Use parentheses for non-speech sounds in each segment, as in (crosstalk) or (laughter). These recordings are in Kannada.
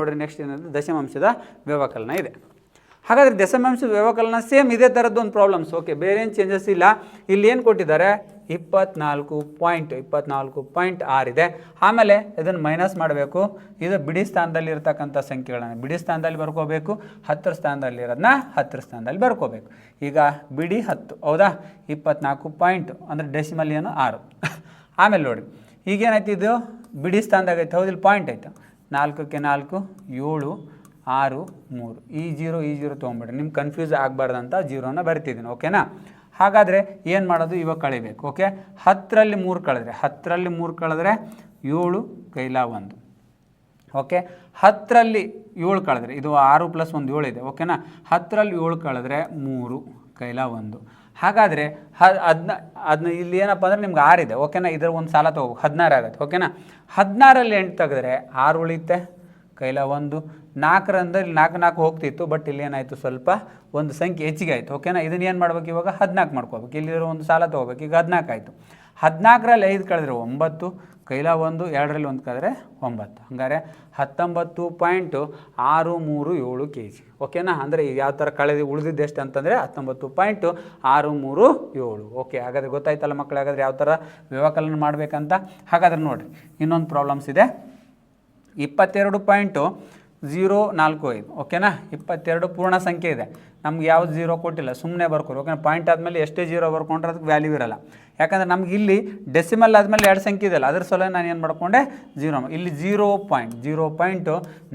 ನೋಡ್ರಿ ನೆಕ್ಸ್ಟ್ ಏನಂದರೆ ದಶಮಾಂಶದ ವ್ಯವಕಲನ ಇದೆ. ಹಾಗಾದರೆ ದಶಮಾಂಶ ವ್ಯವಕಲನ ಸೇಮ್ ಇದೇ ಥರದ್ದು ಒಂದು ಪ್ರಾಬ್ಲಮ್ಸ್ ಓಕೆ ಬೇರೆ ಏನು ಚೇಂಜಸ್ ಇಲ್ಲ. ಇಲ್ಲಿ ಏನು ಕೊಟ್ಟಿದ್ದಾರೆ? ಇಪ್ಪತ್ನಾಲ್ಕು ಪಾಯಿಂಟ್ ಇಪ್ಪತ್ನಾಲ್ಕು ಪಾಯಿಂಟ್ ಆರಿದೆ ಆಮೇಲೆ ಇದನ್ನು ಮೈನಸ್ ಮಾಡಬೇಕು. ಇದು ಬಿಡಿ ಸ್ಥಾನದಲ್ಲಿ ಇರ್ತಕ್ಕಂಥ ಸಂಖ್ಯೆಗಳನ್ನು ಬಿಡಿ ಸ್ಥಾನದಲ್ಲಿ ಬರ್ಕೋಬೇಕು, ಹತ್ತರ ಸ್ಥಾನದಲ್ಲಿ ಇರೋದನ್ನ ಹತ್ತರ ಸ್ಥಾನದಲ್ಲಿ ಬರ್ಕೋಬೇಕು. ಈಗ ಬಿಡಿ ಹತ್ತು, ಹೌದಾ? ಇಪ್ಪತ್ನಾಲ್ಕು ಪಾಯಿಂಟ್ ಅಂದರೆ ಡೆಸಿಮಲ್ ಏನು? ಆರು. (laughs) ಆಮೇಲೆ ನೋಡಿ, ಈಗೇನಾಯ್ತು ಇದು? ಬಿಡಿ ಸ್ಥಾನದಾಗ ಐತೆ ಹೌದಿಲ್ಲ ಪಾಯಿಂಟ್ ಆಯ್ತು. ನಾಲ್ಕಕ್ಕೆ ನಾಲ್ಕು, ಏಳು, ಆರು, ಮೂರು. ಈ ಜೀರೋ ಈ ಜೀರೋ ತೊಗೊಂಬಿಡ್ರಿ ನಿಮ್ಗೆ ಕನ್ಫ್ಯೂಸ್ ಆಗಬಾರ್ದಂತ ಜೀರೋನ ಬರ್ತಿದ್ದೀನಿ ಓಕೆನಾ ಹಾಗಾದರೆ ಏನು ಮಾಡೋದು? ಇವಾಗ ಕಳಿಬೇಕು ಓಕೆ ಹತ್ತರಲ್ಲಿ ಮೂರು ಕಳೆದ್ರೆ, ಹತ್ತರಲ್ಲಿ ಮೂರು ಕಳೆದ್ರೆ ಏಳು, ಕೈಲ ಒಂದು. ಓಕೆ ಹತ್ತರಲ್ಲಿ ಏಳು ಕಳೆದ್ರೆ, ಇದು ಆರು ಪ್ಲಸ್ ಒಂದು ಏಳು ಇದೆ ಓಕೆನಾ ಹತ್ತರಲ್ಲಿ ಏಳು ಕಳೆದ್ರೆ ಮೂರು, ಕೈಲ ಒಂದು. ಹಾಗಾದರೆ ಅದನ್ನ ಅದನ್ನ ಇಲ್ಲಿ ಏನಪ್ಪ ಅಂದ್ರೆ ನಿಮ್ಗೆ ಆರಿದೆ ಓಕೆನಾ ಇದರ ಒಂದು ಸಾಲ ತೊಗೋಬೇಕು, ಹದಿನಾರು ಆಗುತ್ತೆ ಓಕೆನಾ ಹದಿನಾರಲ್ಲಿ ಎಂಟು ತೆಗೆದ್ರೆ ಆರು ಉಳಿಯುತ್ತೆ, ಕೈಲ ಒಂದು. ನಾಲ್ಕರಂದ್ರೆ ಇಲ್ಲಿ ನಾಲ್ಕು ನಾಲ್ಕು ಹೋಗ್ತಿತ್ತು ಬಟ್ ಇಲ್ಲಿ ಏನಾಯಿತು ಸ್ವಲ್ಪ ಒಂದು ಸಂಖ್ಯೆ ಹೆಚ್ಚಿಗೆ ಆಯಿತು ಓಕೆನಾ ಇದನ್ನ ಏನು ಮಾಡ್ಬೇಕು ಇವಾಗ? ಹದಿನಾಲ್ಕು ಮಾಡ್ಕೋಬೇಕು, ಇಲ್ಲಿರೋ ಒಂದು ಸಾಲ ತೊಗೋಬೇಕು, ಈಗ ಹದಿನಾಲ್ಕು ಆಯಿತು. ಹದಿನಾಲ್ಕರಲ್ಲಿ ಐದು ಕಳೆದ್ರೆ ಒಂಬತ್ತು ಕೈಲ ಒಂದು, ಎರಡರಲ್ಲಿ ಒಂದು ಕಳೆದ್ರೆ ಒಂಬತ್ತು. ಹಂಗಾರೆ ಹತ್ತೊಂಬತ್ತು ಪಾಯಿಂಟು ಆರು ಮೂರು ಏಳು ಕೆ ಜಿ ಓಕೆನಾ ಅಂದರೆ ಈಗ ಯಾವ ಥರ ಕಳೆದು ಉಳಿದಿದ್ದು ಎಷ್ಟು ಅಂತಂದರೆ ಹತ್ತೊಂಬತ್ತು ಪಾಯಿಂಟ್ ಆರು ಮೂರು ಏಳು. ಓಕೆ ಹಾಗಾದರೆ ಗೊತ್ತಾಯ್ತಲ್ಲ ಮಕ್ಕಳು, ಹಾಗಾದರೆ ಯಾವ ಥರ ವ್ಯವಕಲನ ಮಾಡಬೇಕಂತ? ಹಾಗಾದ್ರೆ ನೋಡಿರಿ, ಇನ್ನೊಂದು ಪ್ರಾಬ್ಲಮ್ಸ್ ಇದೆ. ಇಪ್ಪತ್ತೆರಡು ಪಾಯಿಂಟು ಝೀರೋ ನಾಲ್ಕು ಐದು, ಓಕೆನಾ? ಇಪ್ಪತ್ತೆರಡು ಪೂರ್ಣ ಸಂಖ್ಯೆ ಇದೆ. ನಮ್ಗೆ ಯಾವ್ದು ಝೀರೋ ಕೊಟ್ಟಿಲ್ಲ ಸುಮ್ಮನೆ ಬರ್ಕೊರಿ ಓಕೆನಾ? ಪಾಯಿಂಟ್ ಆದಮೇಲೆ ಎಷ್ಟೇ ಜೀರೋ ಬರ್ಕೊಂಡ್ರೆ ಅದಕ್ಕೆ ವ್ಯಾಲ್ಯೂ ಇರಲ್ಲ. ಯಾಕಂದ್ರೆ ನಮ್ಗೆ ಇಲ್ಲಿ ಡೆಸಿಮಲ್ ಆದಮೇಲೆ ಎರಡು ಸಂಖ್ಯೆ ಇದೆಯಲ್ಲ, ಅದ್ರ ಸಲ ನಾನು ಏನು ಮಾಡ್ಕೊಂಡೆ? ಜೀರೋ ಇಲ್ಲಿ ಜೀರೋ ಪಾಯಿಂಟ್ ಜೀರೋ ಪಾಯಿಂಟು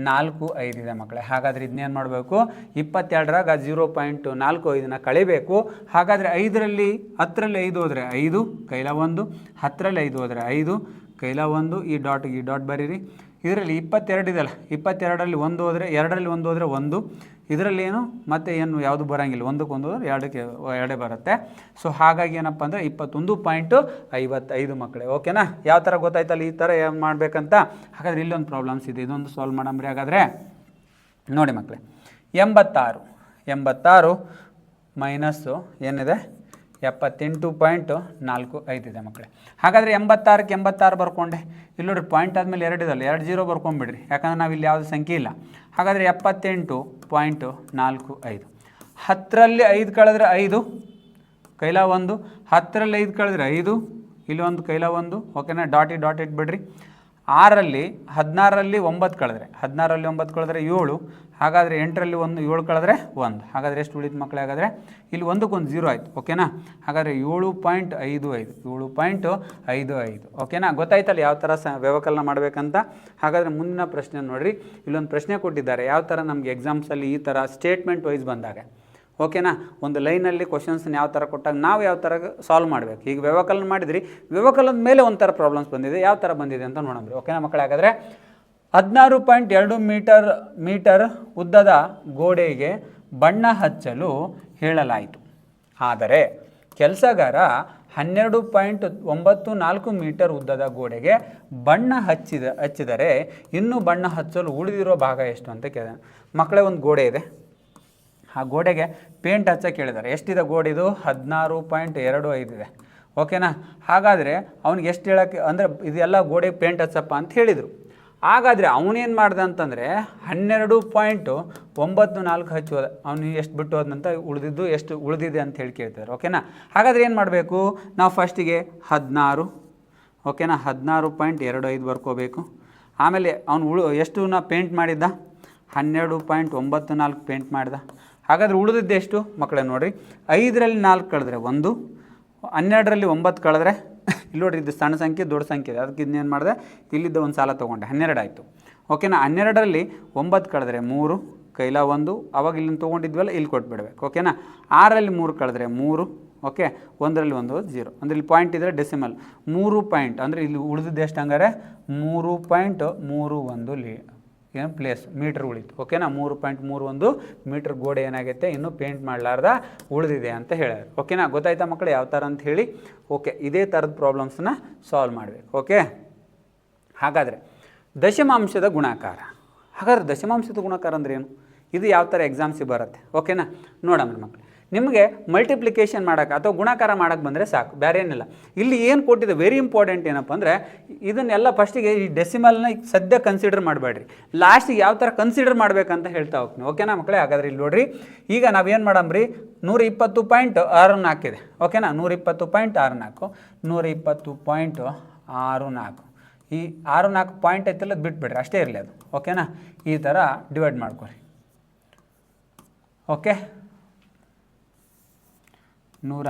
ನಾಲ್ಕು ಐದು ಇದೆ ಮಕ್ಕಳೇ. ಹಾಗಾದ್ರೆ ಇದನ್ನೇನು ಮಾಡಬೇಕು? ಇಪ್ಪತ್ತೆರಡರಾಗ ಜೀರೋ ಪಾಯಿಂಟು ನಾಲ್ಕು ಐದನ್ನ ಕಳಿಬೇಕು. ಹಾಗಾದರೆ ಐದರಲ್ಲಿ, ಹತ್ತರಲ್ಲಿ ಐದು ಹೋದರೆ ಐದು, ಕೈಲ ಒಂದು, ಹತ್ತರಲ್ಲಿ ಐದು ಹೋದರೆ ಐದು, ಕೈಲ ಒಂದು, ಈ ಡಾಟ್ ಈ ಡಾಟ್ ಬರೀರಿ. ಇದರಲ್ಲಿ ಇಪ್ಪತ್ತೆರಡು ಇದೆಯಲ್ಲ? ಇಪ್ಪತ್ತೆರಡರಲ್ಲಿ ಒಂದು ಹೋದರೆ, ಎರಡರಲ್ಲಿ ಒಂದು ಹೋದರೆ ಒಂದು. ಇದರಲ್ಲಿ ಏನು? ಮತ್ತೆ ಏನು ಯಾವುದು ಬರೋಂಗಿಲ್ಲ. ಒಂದಕ್ಕೆ ಒಂದು ಹೋದ್ರೆ ಎರಡಕ್ಕೆ, ಎರಡೇ ಬರುತ್ತೆ. ಸೊ ಹಾಗಾಗಿ ಏನಪ್ಪ ಅಂದರೆ ಇಪ್ಪತ್ತೊಂದು ಪಾಯಿಂಟು ಐವತ್ತೈದು ಮಕ್ಕಳೇ. ಓಕೆನಾ ಯಾವ ಥರ ಗೊತ್ತಾಯ್ತಲ್ಲ ಈ ಥರ ಏನು ಮಾಡಬೇಕಂತ? ಹಾಗಾದ್ರೆ ಇಲ್ಲೊಂದು ಪ್ರಾಬ್ಲಮ್ಸ್ ಇದೆ. ಇದೊಂದು ಸಾಲ್ವ್ ಮಾಡಂಬ್ರಿ ಹಾಗಾದರೆ. ನೋಡಿ ಮಕ್ಕಳೇ, ಎಂಬತ್ತಾರು. ಎಂಬತ್ತಾರು ಮೈನಸ್ಸು ಏನಿದೆ? ಎಪ್ಪತ್ತೆಂಟು ಪಾಯಿಂಟು ನಾಲ್ಕು ಐದಿದೆ ಮಕ್ಕಳೇ. ಹಾಗಾದರೆ ಎಂಬತ್ತಾರಕ್ಕೆ ಎಂಬತ್ತಾರು ಬರ್ಕೊಂಡೆ. ಇಲ್ಲಿ ನೋಡಿರಿ ಪಾಯಿಂಟ್ ಆದಮೇಲೆ ಎರಡು ಇದಲ್ಲ, ಎರಡು ಜೀರೋ ಬರ್ಕೊಂಬಿಡ್ರಿ. ಯಾಕಂದ್ರೆ ನಾವು ಇಲ್ಲಿ ಯಾವುದೇ ಸಂಖ್ಯೆ ಇಲ್ಲ. ಹಾಗಾದರೆ ಎಪ್ಪತ್ತೆಂಟು ಪಾಯಿಂಟು ನಾಲ್ಕು ಐದು. ಹತ್ತರಲ್ಲಿ ಐದು ಕಳೆದ್ರೆ ಐದು, ಕೈಲ ಒಂದು. ಹತ್ತರಲ್ಲಿ ಐದು ಕಳೆದ್ರೆ ಐದು, ಇಲ್ಲಿ ಒಂದು ಕೈಲ ಒಂದು. ಓಕೆನಾ ಡಾಟ್ ಡಾಟ್ ಇಟ್ಬಿಡ್ರಿ. ಆರಲ್ಲಿ ಹದಿನಾರರಲ್ಲಿ ಒಂಬತ್ತು ಕಳೆದ್ರೆ ಹದಿನಾರರಲ್ಲಿ ಒಂಬತ್ತು ಕಳೆದ್ರೆ ಏಳು, ಹಾಗಾದರೆ ಎಂಟರಲ್ಲಿ ಒಂದು, ಏಳು ಕಳೆದ್ರೆ ಒಂದು, ಹಾಗಾದರೆ ಎಷ್ಟು ಉಳಿದ ಮಕ್ಕಳೇ? ಹಾಗಾದರೆ ಇಲ್ಲಿ ಒಂದಕ್ಕೊಂದು ಜೀರೋ ಆಯಿತು ಓಕೆನಾ ಹಾಗಾದರೆ ಏಳು ಪಾಯಿಂಟ್ ಐದು ಐದು, ಏಳು ಪಾಯಿಂಟು ಐದು ಐದು ಓಕೆನಾ ಗೊತ್ತಾಯ್ತಲ್ಲ ಯಾವ ಥರ ಸ ವ್ಯವಕಲನ ಮಾಡಬೇಕಂತ? ಹಾಗಾದರೆ ಮುಂದಿನ ಪ್ರಶ್ನೆ ನೋಡಿರಿ, ಇಲ್ಲೊಂದು ಪ್ರಶ್ನೆ ಕೊಟ್ಟಿದ್ದಾರೆ, ಯಾವ ಥರ ನಮಗೆ ಎಕ್ಸಾಮ್ಸಲ್ಲಿ ಈ ಥರ ಸ್ಟೇಟ್ಮೆಂಟ್ ವೈಸ್ ಬಂದಾಗ? ಓಕೆನಾ? ಒಂದು ಲೈನಲ್ಲಿ ಕ್ವಶನ್ಸ್ನ ಯಾವ ಥರ ಕೊಟ್ಟಾಗ ನಾವು ಯಾವ ಥರ ಸಾಲ್ವ್ ಮಾಡಬೇಕು? ಈಗ ವ್ಯವಕಲನ ಮಾಡಿದ್ರಿ. ವ್ಯವಕಲನ ಮೇಲೆ ಒಂಥರ ಪ್ರಾಬ್ಲಮ್ಸ್ ಬಂದಿದೆ. ಯಾವ ಥರ ಬಂದಿದೆ ಅಂತ ನೋಡೋಣ ಓಕೆನಾ ಮಕ್ಕಳು? ಹಾಗಾದರೆ ಹದಿನಾರು ಪಾಯಿಂಟ್ ಎರಡು ಮೀಟರ್ ಮೀಟರ್ ಉದ್ದದ ಗೋಡೆಗೆ ಬಣ್ಣ ಹಚ್ಚಲು ಹೇಳಲಾಯಿತು. ಆದರೆ ಕೆಲಸಗಾರ ಹನ್ನೆರಡು ಪಾಯಿಂಟ್ ಒಂಬತ್ತು ನಾಲ್ಕು ಮೀಟರ್ ಉದ್ದದ ಗೋಡೆಗೆ ಬಣ್ಣ ಹಚ್ಚಿದ, ಹಚ್ಚಿದರೆ ಇನ್ನೂ ಬಣ್ಣ ಹಚ್ಚಲು ಉಳಿದಿರೋ ಭಾಗ ಎಷ್ಟು ಅಂತ ಕೇಳಿದೆ ಮಕ್ಕಳೇ, ಒಂದು ಗೋಡೆ ಇದೆ. ಆ ಗೋಡೆಗೆ ಪೇಂಟ್ ಹಚ್ಚಕ್ಕೆ ಹೇಳಿದ್ದಾರೆ ಎಷ್ಟಿದೆ ಗೋಡಿದು ಹದಿನಾರು ಪಾಯಿಂಟ್ ಎರಡು ಐದಿದೆ ಓಕೆನಾ? ಹಾಗಾದರೆ ಅವ್ನಿಗೆ ಎಷ್ಟು ಹೇಳೋಕ್ಕೆ ಅಂದರೆ ಇದೆಲ್ಲ ಗೋಡೆಗೆ ಪೇಂಟ್ ಹಚ್ಚಪ್ಪ ಅಂತ ಹೇಳಿದರು. ಹಾಗಾದರೆ ಅವನೇನು ಮಾಡ್ದೆ ಅಂತಂದರೆ ಹನ್ನೆರಡು ಪಾಯಿಂಟು ಒಂಬತ್ತು ನಾಲ್ಕು ಹಚ್ಚಿ ಹೋದ ಅವನು ಎಷ್ಟು ಬಿಟ್ಟು ಹೋದಂತ ಉಳಿದಿದ್ದು ಎಷ್ಟು ಉಳಿದಿದೆ ಅಂತ ಹೇಳಿ ಕೇಳ್ತಿದ್ದಾರೆ ಓಕೆನಾ? ಹಾಗಾದರೆ ಏನು ಮಾಡಬೇಕು? ನಾವು ಫಸ್ಟಿಗೆ ಹದಿನಾರು. ಓಕೆನಾ? ಹದಿನಾರು ಪಾಯಿಂಟ್ ಎರಡು ಐದು ಬರ್ಕೋಬೇಕು. ಆಮೇಲೆ ಅವನು ಉಳು ಎಷ್ಟು ನಾ ಪೇಂಟ್ ಮಾಡಿದ್ದ? ಹನ್ನೆರಡು ಪಾಯಿಂಟ್ ಒಂಬತ್ತು ನಾಲ್ಕು ಪೇಂಟ್ ಮಾಡಿದ. ಹಾಗಾದರೆ ಉಳಿದಿದ್ದು ಎಷ್ಟು ಮಕ್ಕಳೇ ನೋಡಿರಿ? ಐದರಲ್ಲಿ ನಾಲ್ಕು ಕಳೆದ್ರೆ ಒಂದು, ಹನ್ನೆರಡರಲ್ಲಿ ಒಂಬತ್ತು ಕಳೆದ್ರೆ, (laughs) ಇಲ್ಲಿ ನೋಡಿರಿ ಇದು ಸಣ್ಣ ಸಂಖ್ಯೆ, ದೊಡ್ಡ ಸಂಖ್ಯೆ ಇದೆ. ಅದಕ್ಕೆ ಇದನ್ನೇನು ಮಾಡಿದೆ? ಇಲ್ಲಿದ್ದ ಒಂದು ಸಾಲ ತೊಗೊಂಡೆ. ಹನ್ನೆರಡು ಆಯಿತು. ಓಕೆನಾ ಹನ್ನೆರಡರಲ್ಲಿ ಒಂಬತ್ತು ಕಳೆದ್ರೆ ಮೂರು, ಕೈಲ ಒಂದು, ಅವಾಗ ಇಲ್ಲಿಂದ ತೊಗೊಂಡಿದ್ವಲ್ಲ, ಇಲ್ಲಿ ಕೊಟ್ಬಿಡ್ಬೇಕು. ಓಕೆನಾ ಆರಲ್ಲಿ ಮೂರು ಕಳೆದ್ರೆ ಮೂರು ಓಕೆ ಒಂದರಲ್ಲಿ ಒಂದು ಜೀರೋ ಅಂದರೆ ಇಲ್ಲಿ ಪಾಯಿಂಟ್ ಇದ್ದರೆ ಡೆಸಿಮಲ್ ಮೂರು ಪಾಯಿಂಟ್ ಅಂದರೆ ಇಲ್ಲಿ ಉಳಿದಿದ್ದು ಎಷ್ಟು ಹಂಗಾರೆ? ಮೂರು ಪಾಯಿಂಟ್ ಮೂರು ಒಂದು ಲೀ ಏನು ಪ್ಲೇಸ್ ಮೀಟ್ರ್ ಉಳಿತು. ಓಕೆನಾ ಮೂರು ಪಾಯಿಂಟ್ ಮೂರು ಒಂದು ಮೀಟ್ರ್ ಗೋಡೆ ಏನಾಗೈತೆ? ಇನ್ನೂ ಪೇಂಟ್ ಮಾಡಲಾರ್ದ ಉಳಿದಿದೆ ಅಂತ ಹೇಳ್ಯಾರ. ಓಕೆನಾ ಗೊತ್ತಾಯ್ತಾ ಮಕ್ಕಳು ಯಾವ ಥರ ಅಂತ ಹೇಳಿ? ಓಕೆ ಇದೇ ಥರದ ಪ್ರಾಬ್ಲಮ್ಸನ್ನ ಸಾಲ್ವ್ ಮಾಡಬೇಕು. ಓಕೆ ಹಾಗಾದರೆ ದಶಮಾಂಶದ ಗುಣಾಕಾರ. ಹಾಗಾದ್ರೆ ದಶಮಾಂಶದ ಗುಣಾಕಾರ ಅಂದ್ರೇನು ಇದು ಯಾವ ಥರ ಎಕ್ಸಾಮ್ಸಿಗೆ ಬರುತ್ತೆ? ಓಕೆನಾ ನೋಡಮ್ಮ ಮಕ್ಕಳು ನಿಮಗೆ ಮಲ್ಟಿಪ್ಲಿಕೇಶನ್ ಮಾಡೋಕೆ ಅಥವಾ ಗುಣಾಕಾರ ಮಾಡೋಕ್ಕೆ ಬಂದರೆ ಸಾಕು, ಬೇರೆ ಏನಿಲ್ಲ. ಇಲ್ಲಿ ಏನು ಕೊಟ್ಟಿದೆ ವೆರಿ ಇಂಪಾರ್ಟೆಂಟ್ ಏನಪ್ಪ ಅಂದರೆ, ಇದನ್ನೆಲ್ಲ ಫಸ್ಟಿಗೆ ಈ ಡೆಸಿಮಲ್ನ ಸದ್ಯ ಕನ್ಸಿಡರ್ ಮಾಡಬೇಡ್ರಿ. ಲಾಸ್ಟಿಗೆ ಯಾವ ಥರ ಕನ್ಸಿಡರ್ ಮಾಡಬೇಕಂತ ಹೇಳ್ತಾ ಹೋಗ್ತೀನಿ. ಓಕೆನಾ ಮಕ್ಕಳೇ ಹಾಗಾದ್ರೆ ಇಲ್ಲಿ ನೋಡ್ರಿ. ಈಗ ನಾವೇನು ಮಾಡಂಬ್ರಿ ನೂರ ಇಪ್ಪತ್ತು ಪಾಯಿಂಟ್ ಆರು ನಾಲ್ಕಿದೆ ಓಕೆನಾ ನೂರ ಇಪ್ಪತ್ತು ಪಾಯಿಂಟ್ ಆರು ನಾಲ್ಕು ನೂರ ಇಪ್ಪತ್ತು ಪಾಯಿಂಟ್ ಆರು ನಾಲ್ಕು ಈ ಆರು ನಾಲ್ಕು ಪಾಯಿಂಟ್ ಐತಲ್ಲ ಬಿಟ್ಬಿಡ್ರಿ. ಅಷ್ಟೇ ಇರಲಿ ಅದು. ಓಕೆನಾ ಈ ಥರ ಡಿವೈಡ್ ಮಾಡ್ಕೊರಿ. ಓಕೆ ನೂರ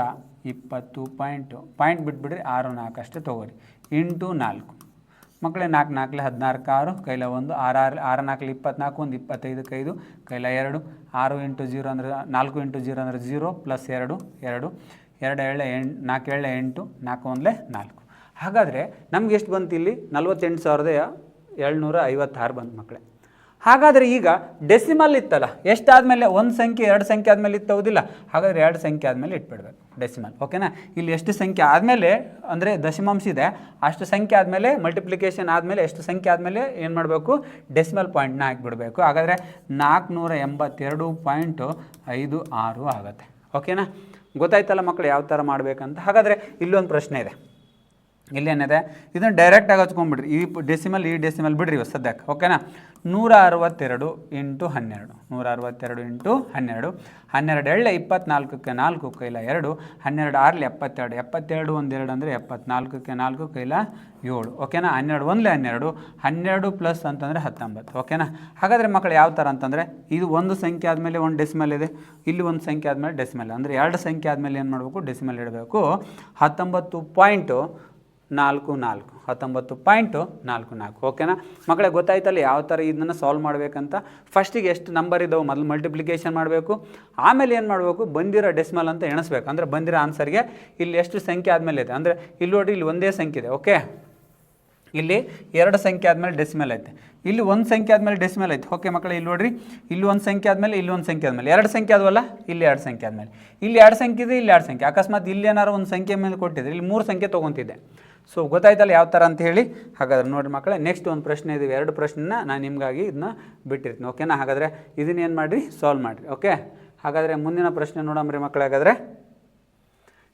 ಇಪ್ಪತ್ತು ಪಾಯಿಂಟು, ಪಾಯಿಂಟ್ ಬಿಟ್ಬಿಡ್ರಿ ಆರು ನಾಲ್ಕು ಅಷ್ಟೇ ತೊಗೋರಿ. ಇಂಟು ನಾಲ್ಕು. ಮಕ್ಕಳೇ, ನಾಲ್ಕು ನಾಲ್ಕಲೆ ಹದಿನಾಲ್ಕು ಆರು, ಕೈಲ ಒಂದು, ಆರು ಆರು ಆರು ನಾಲ್ಕಲೆ ಇಪ್ಪತ್ನಾಲ್ಕು, ಒಂದು ಇಪ್ಪತ್ತೈದಕ್ಕೆ ಐದು ಕೈಲ ಎರಡು, ಆರು ಇಂಟು ಜೀರೋ ಅಂದರೆ ನಾಲ್ಕು ಇಂಟು ಜೀರೋ ಅಂದರೆ ಜೀರೋ, ಪ್ಲಸ್ ಎರಡು ಎರಡು ಎರಡು ಏಳೆ ಎಂಟು ನಾಲ್ಕು ಏಳೆ ಎಂಟು, ನಾಲ್ಕು ಒಂದಲೇ ನಾಲ್ಕು. ಹಾಗಾದರೆ ನಮ್ಗೆ ಎಷ್ಟು ಬಂತು ಇಲ್ಲಿ? ನಲ್ವತ್ತೆಂಟು ಸಾವಿರದ ಏಳ್ನೂರ ಐವತ್ತಾರು ಬಂತು ಮಕ್ಕಳೇ. ಹಾಗಾದರೆ ಈಗ ಡೆಸಿಮಲ್ ಇತ್ತಲ್ಲ, ಎಷ್ಟಾದಮೇಲೆ ಒಂದು ಸಂಖ್ಯೆ, ಎರಡು ಸಂಖ್ಯೆ ಆದಮೇಲೆ ಇತ್ತು ಹೌದಿಲ್ಲ? ಹಾಗಾದರೆ ಎರಡು ಸಂಖ್ಯೆ ಆದಮೇಲೆ ಇಟ್ಬಿಡ್ಬೇಕು ಡೆಸಿಮಲ್ ಓಕೆನಾ ಇಲ್ಲಿ ಎಷ್ಟು ಸಂಖ್ಯೆ ಆದಮೇಲೆ, ಅಂದರೆ ದಶಮಾಂಶ ಇದೆ, ಅಷ್ಟು ಸಂಖ್ಯೆ ಆದಮೇಲೆ ಮಲ್ಟಿಪ್ಲಿಕೇಶನ್ ಆದಮೇಲೆ ಎಷ್ಟು ಸಂಖ್ಯೆ ಆದಮೇಲೆ ಏನು ಮಾಡಬೇಕು? ಡೆಸಿಮಲ್ ಪಾಯಿಂಟ್ನ ಹಾಕಿಬಿಡಬೇಕು. ಹಾಗಾದರೆ ನಾಲ್ಕುನೂರ ಎಂಬತ್ತೆರಡು ಪಾಯಿಂಟು ಐದು ಆರು ಆಗುತ್ತೆ ಓಕೆನಾ ಗೊತ್ತಾಯ್ತಲ್ಲ ಮಕ್ಕಳು ಯಾವ ಥರ ಮಾಡಬೇಕಂತ? ಹಾಗಾದರೆ ಇಲ್ಲೊಂದು ಪ್ರಶ್ನೆ ಇದೆ. ಇಲ್ಲೇನಿದೆ ಇದನ್ನು ಡೈರೆಕ್ಟಾಗಿ ಹಚ್ಕೊಂಡ್ಬಿಡ್ರಿ. ಈ ಡೆಸಿಮಲ್ ಈ ಡೆಸಿಮಲ್ ಬಿಡ್ರಿ ಇವತ್ತು ಸದ್ಯಕ್ಕೆ ಓಕೆನಾ ನೂರ ಅರವತ್ತೆರಡು ಇಂಟು ಹನ್ನೆರಡು. ನೂರ ಅರವತ್ತೆರಡು ಇಂಟು ಹನ್ನೆರಡು. ಹನ್ನೆರಡು ಎಳ್ಳೆ ಇಪ್ಪತ್ನಾಲ್ಕಕ್ಕೆ ನಾಲ್ಕು ಕೈಲ ಎರಡು. ಹನ್ನೆರಡು ಆರ್ಲಿ ಎಪ್ಪತ್ತೆರಡು. ಎಪ್ಪತ್ತೆರಡು ಒಂದೆರಡು ಅಂದರೆ ಎಪ್ಪತ್ನಾಲ್ಕಕ್ಕೆ ನಾಲ್ಕು ಕೈಲ ಏಳು. ಓಕೆನಾ ಹನ್ನೆರಡು ಒಂದಲೇ ಹನ್ನೆರಡು. ಹನ್ನೆರಡು ಪ್ಲಸ್ ಅಂತಂದರೆ ಹತ್ತೊಂಬತ್ತು. ಓಕೆನಾ ಹಾಗಾದರೆ ಮಕ್ಕಳು ಯಾವ ಥರ ಅಂತಂದರೆ, ಇದು ಒಂದು ಸಂಖ್ಯೆ ಆದಮೇಲೆ ಒಂದು ಡೆಸಿಮಲ್ ಇದೆ. ಇಲ್ಲಿ ಒಂದು ಸಂಖ್ಯೆ ಆದಮೇಲೆ ಡೆಸಿಮಲ್ ಅಂದರೆ ಎರಡು ಸಂಖ್ಯೆ ಆದಮೇಲೆ ಏನು ಮಾಡಬೇಕು? ಡೆಸಿಮಲ್ ಇಡಬೇಕು. ಹತ್ತೊಂಬತ್ತು ಪಾಯಿಂಟು ನಾಲ್ಕು ನಾಲ್ಕು, ಹತ್ತೊಂಬತ್ತು ಪಾಯಿಂಟು ನಾಲ್ಕು ನಾಲ್ಕು, ಓಕೆನಾ? ಮಕ್ಕಳೇ, ಗೊತ್ತಾಯ್ತಲ್ಲ ಯಾವ ಥರ ಇದನ್ನು ಸಾಲ್ವ್ ಮಾಡಬೇಕಂತ? ಫಸ್ಟಿಗೆ ಎಷ್ಟು ನಂಬರ್ ಇದ್ದಾವೆ ಮೊದಲು ಮಲ್ಟಿಪ್ಲಿಕೇಶನ್ ಮಾಡಬೇಕು, ಆಮೇಲೆ ಏನು ಮಾಡಬೇಕು? ಬಂದಿರೋ ಡೆಸ್ಮಲ್ ಅಂತ ಎಣಿಸ್ಬೇಕು. ಅಂದರೆ ಬಂದಿರೋ ಆನ್ಸರ್ಗೆ ಇಲ್ಲಿ ಎಷ್ಟು ಸಂಖ್ಯೆ ಆದಮೇಲೆ ಇದೆ? ಅಂದರೆ ಇಲ್ಲಿ ನೋಡಿ, ಇಲ್ಲಿ ಒಂದೇ ಸಂಖ್ಯೆ ಇದೆ, ಓಕೆ? ಇಲ್ಲಿ ಎರಡು ಸಂಖ್ಯೆ ಆದಮೇಲೆ ಡೆಸಿಮಲ್ ಐತೆ. ಇಲ್ಲಿ ಒಂದು ಸಂಖ್ಯೆ ಆದಮೇಲೆ ಡೆಸಿಮಲ್ ಐತೆ. ಓಕೆ ಮಕ್ಕಳು, ಇಲ್ಲಿ ನೋಡ್ರಿ. ಇಲ್ಲಿ ಒಂದು ಸಂಖ್ಯೆ ಆದಮೇಲೆ, ಇಲ್ಲಿ ಒಂದು ಸಂಖ್ಯೆ ಆದಮೇಲೆ. ಎರಡು ಸಂಖ್ಯೆ ಆದವಲ್ಲ? ಇಲ್ಲಿ ಎರಡು ಸಂಖ್ಯೆ ಆದಮೇಲೆ. ಇಲ್ಲಿ ಎರಡು ಸಂಖ್ಯೆ ಇದೆ, ಇಲ್ಲಿ ಎರಡು ಸಂಖ್ಯೆ. ಅಕಸ್ಮಾತ್ ಇಲ್ಲಿ ಏನಾರು ಒಂದು ಸಂಖ್ಯೆ ಮೇಲೆ ಕೊಟ್ಟಿದ್ರೆ, ಇಲ್ಲಿ ಮೂರು ಸಂಖ್ಯೆ ತೊಗೊತಿದ್ದೆ. ಸೊ ಗೊತ್ತಾಯ್ತಲ್ಲ ಯಾವ ಥರ ಅಂತ ಹೇಳಿ? ಹಾಗಾದ್ರೆ ನೋಡಿರಿ ಮಕ್ಕಳೇ ನೆಕ್ಸ್ಟ್ ಒಂದು ಪ್ರಶ್ನೆ ಇದೆ. ಎರಡು ಪ್ರಶ್ನೆನ ನಾನು ನಿಮಗಾಗಿ ಇದನ್ನ ಬಿಟ್ಟಿರ್ತೀನಿ. ಓಕೆನಾ ಹಾಗಾದರೆ ಇದನ್ನೇನು ಮಾಡಿರಿ? ಸಾಲ್ವ್ ಮಾಡಿರಿ. ಓಕೆ ಹಾಗಾದರೆ ಮುಂದಿನ ಪ್ರಶ್ನೆ ನೋಡಂಬ್ರಿ ಮಕ್ಕಳು ಹಾಗಾದರೆ.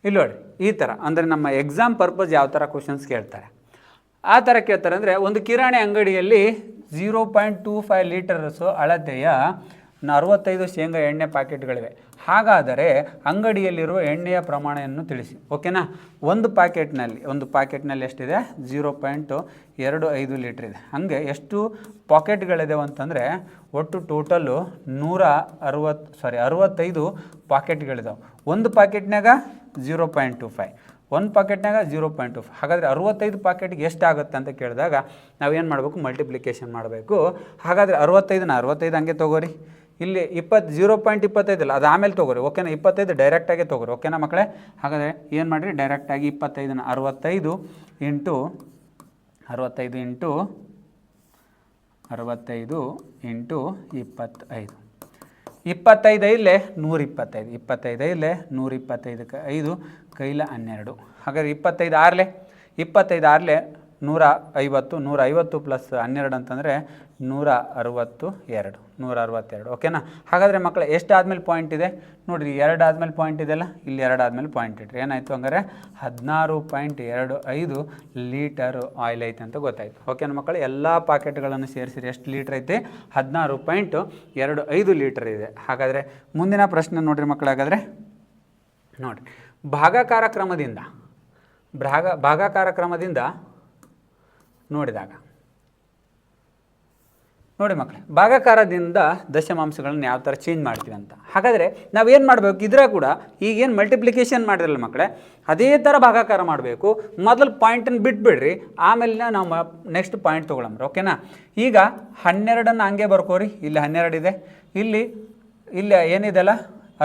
ಇಲ್ಲಿ ನೋಡಿ, ಈ ಥರ. ಅಂದರೆ ನಮ್ಮ ಎಕ್ಸಾಮ್ ಪರ್ಪಸ್ ಯಾವ ಥರ ಕ್ವಶನ್ಸ್ ಕೇಳ್ತಾರೆ. ಆ ಥರ ಕೇಳ್ತಾರೆ ಅಂದರೆ ಒಂದು ಕಿರಾಣಿ ಅಂಗಡಿಯಲ್ಲಿ zero point two five litres ಅಳತೆಯ ಅರವತ್ತೈದು ಶೇಂಗಾ ಎಣ್ಣೆ ಪ್ಯಾಕೆಟ್ಗಳಿವೆ ಹಾಗಾದರೆ ಅಂಗಡಿಯಲ್ಲಿರುವ ಎಣ್ಣೆಯ ಪ್ರಮಾಣವನ್ನು ತಿಳಿಸಿ. ಓಕೆನಾ? ಒಂದು ಪ್ಯಾಕೆಟ್ನಲ್ಲಿ ಒಂದು ಪ್ಯಾಕೆಟ್ನಲ್ಲಿ ಎಷ್ಟಿದೆ? ಜೀರೋ ಪಾಯಿಂಟು ಎರಡು ಐದು ಲೀಟ್ರ್ ಇದೆ. ಹಾಗೆ ಎಷ್ಟು ಪಾಕೆಟ್ಗಳಿದಾವೆ ಅಂತಂದರೆ ಒಟ್ಟು ಟೋಟಲ್ಲು ನೂರ ಅರವತ್ತು ಸಾರಿ ಅರವತ್ತೈದು ಪಾಕೆಟ್ಗಳಿದಾವೆ. ಒಂದು ಪಾಕೆಟ್ನಾಗ ಜೀರೋ ಪಾಯಿಂಟ್ ಟು ಫೈವ್. ಒಂದು ಪಾಕೆಟ್ನಾಗ ಜೀರೋ ಪಾಯಿಂಟ್ ಟು ಹಾಗಾದರೆ ಅರವತ್ತೈದು ಪಾಕೆಟ್ಗೆ ಎಷ್ಟಾಗುತ್ತೆ ಅಂತ ಕೇಳಿದಾಗ ನಾವೇನು ಮಾಡಬೇಕು? ಮಲ್ಟಿಪ್ಲಿಕೇಶನ್ ಮಾಡಬೇಕು. ಹಾಗಾದರೆ ಅರವತ್ತೈದನ್ನ, ಅರವತ್ತೈದು ಹಂಗೆ ತೊಗೋರಿ. ಇಲ್ಲಿ ಇಪ್ಪತ್ತು ಜೀರೋ ಪಾಯಿಂಟ್ ಇಪ್ಪತ್ತೈದಲ್ಲ ಅದು ಆಮೇಲೆ ತೊಗೋರಿ ಓಕೆನಾ ಇಪ್ಪತ್ತೈದು ಡೈರೆಕ್ಟಾಗೆ ತೊಗೋರಿ ಓಕೆನಾ ಮಕ್ಕಳೇ ಹಾಗಾದರೆ ಏನು ಮಾಡಿರಿ? ಡೈರೆಕ್ಟಾಗಿ ಇಪ್ಪತ್ತೈದನ ಅರವತ್ತೈದು ಇಂಟು ಅರವತ್ತೈದು ಇಂಟು ಅರವತ್ತೈದು ಇಂಟು ಇಪ್ಪತ್ತೈದು. ಇಪ್ಪತ್ತೈದು ಐದಲೇ ನೂರ ಇಪ್ಪತ್ತೈದು ಇಪ್ಪತ್ತೈದು ಐದಲೇ ನೂರ ಐದು, ಕೈಲ ಹನ್ನೆರಡು. ಹಾಗಾದ್ರೆ ಇಪ್ಪತ್ತೈದು ಆರಲೆ? ಇಪ್ಪತ್ತೈದು ಆರಲೆ ನೂರ ಐವತ್ತು ನೂರ ಐವತ್ತು ಪ್ಲಸ್ ಹನ್ನೆರಡು ಅಂತಂದರೆ ನೂರ ಅರವತ್ತು ಎರಡು ನೂರ ಅರವತ್ತೆರಡು ಓಕೆನಾ ಹಾಗಾದರೆ ಮಕ್ಕಳು ಎಷ್ಟು ಆದಮೇಲೆ ಪಾಯಿಂಟ್ ಇದೆ? ನೋಡಿರಿ ಎರಡು ಆದಮೇಲೆ ಪಾಯಿಂಟ್ ಇದೆಯಲ್ಲ? ಇಲ್ಲಿ ಎರಡು ಆದಮೇಲೆ ಪಾಯಿಂಟ್ ಇಟ್ರಿ. ಏನಾಯಿತು ಹಂಗಾರೆ? ಹದಿನಾರು ಪಾಯಿಂಟ್ ಎರಡು ಐದು ಲೀಟರ್ ಆಯಿಲ್ ಐತೆ ಅಂತ ಗೊತ್ತಾಯಿತು. ಓಕೆನಾ ಮಕ್ಕಳು? ಎಲ್ಲ ಪಾಕೆಟ್ಗಳನ್ನು ಸೇರಿಸಿರಿ. ಎಷ್ಟು ಲೀಟ್ರ್ ಐತೆ? ಹದಿನಾರು ಪಾಯಿಂಟು ಎರಡು ಐದು ಲೀಟರ್ ಇದೆ. ಹಾಗಾದರೆ ಮುಂದಿನ ಪ್ರಶ್ನೆ ನೋಡಿರಿ ಮಕ್ಕಳು ಹಾಗಾದರೆ. ನೋಡಿ ಭಾಗಾಕಾರ ಕ್ರಮದಿಂದ, ಭಾಗ, ಭಾಗಾಕಾರ ಕ್ರಮದಿಂದ ನೋಡಿದಾಗ ನೋಡಿ ಮಕ್ಕಳೇ, ಭಾಗಾಕಾರದಿಂದ ದಶಮಾಂಶಗಳನ್ನು ಯಾವ ಥರ ಚೇಂಜ್ ಮಾಡ್ತೀವಿ ಅಂತ. ಹಾಗಾದರೆ ನಾವೇನು ಮಾಡಬೇಕು? ಇದರ ಕೂಡ ಈಗೇನು ಮಲ್ಟಿಪ್ಲಿಕೇಶನ್ ಮಾಡಿದ್ರಲ್ಲ ಮಕ್ಕಳೇ, ಅದೇ ಥರ ಭಾಗಾಕಾರ ಮಾಡಬೇಕು. ಮೊದಲು ಪಾಯಿಂಟನ್ನು ಬಿಟ್ಬಿಡ್ರಿ ಆಮೇಲೆ ನಾವು ನೆಕ್ಸ್ಟ್ ಪಾಯಿಂಟ್ ತೊಗೊಳಮ್ರಿ ಓಕೆನಾ ಈಗ ಹನ್ನೆರಡನ್ನು ಹಂಗೆ ಬರ್ಕೋರಿ, ಇಲ್ಲಿ ಹನ್ನೆರಡಿದೆ ಇಲ್ಲಿ ಇಲ್ಲಿ ಏನಿದೆಲ್ಲ?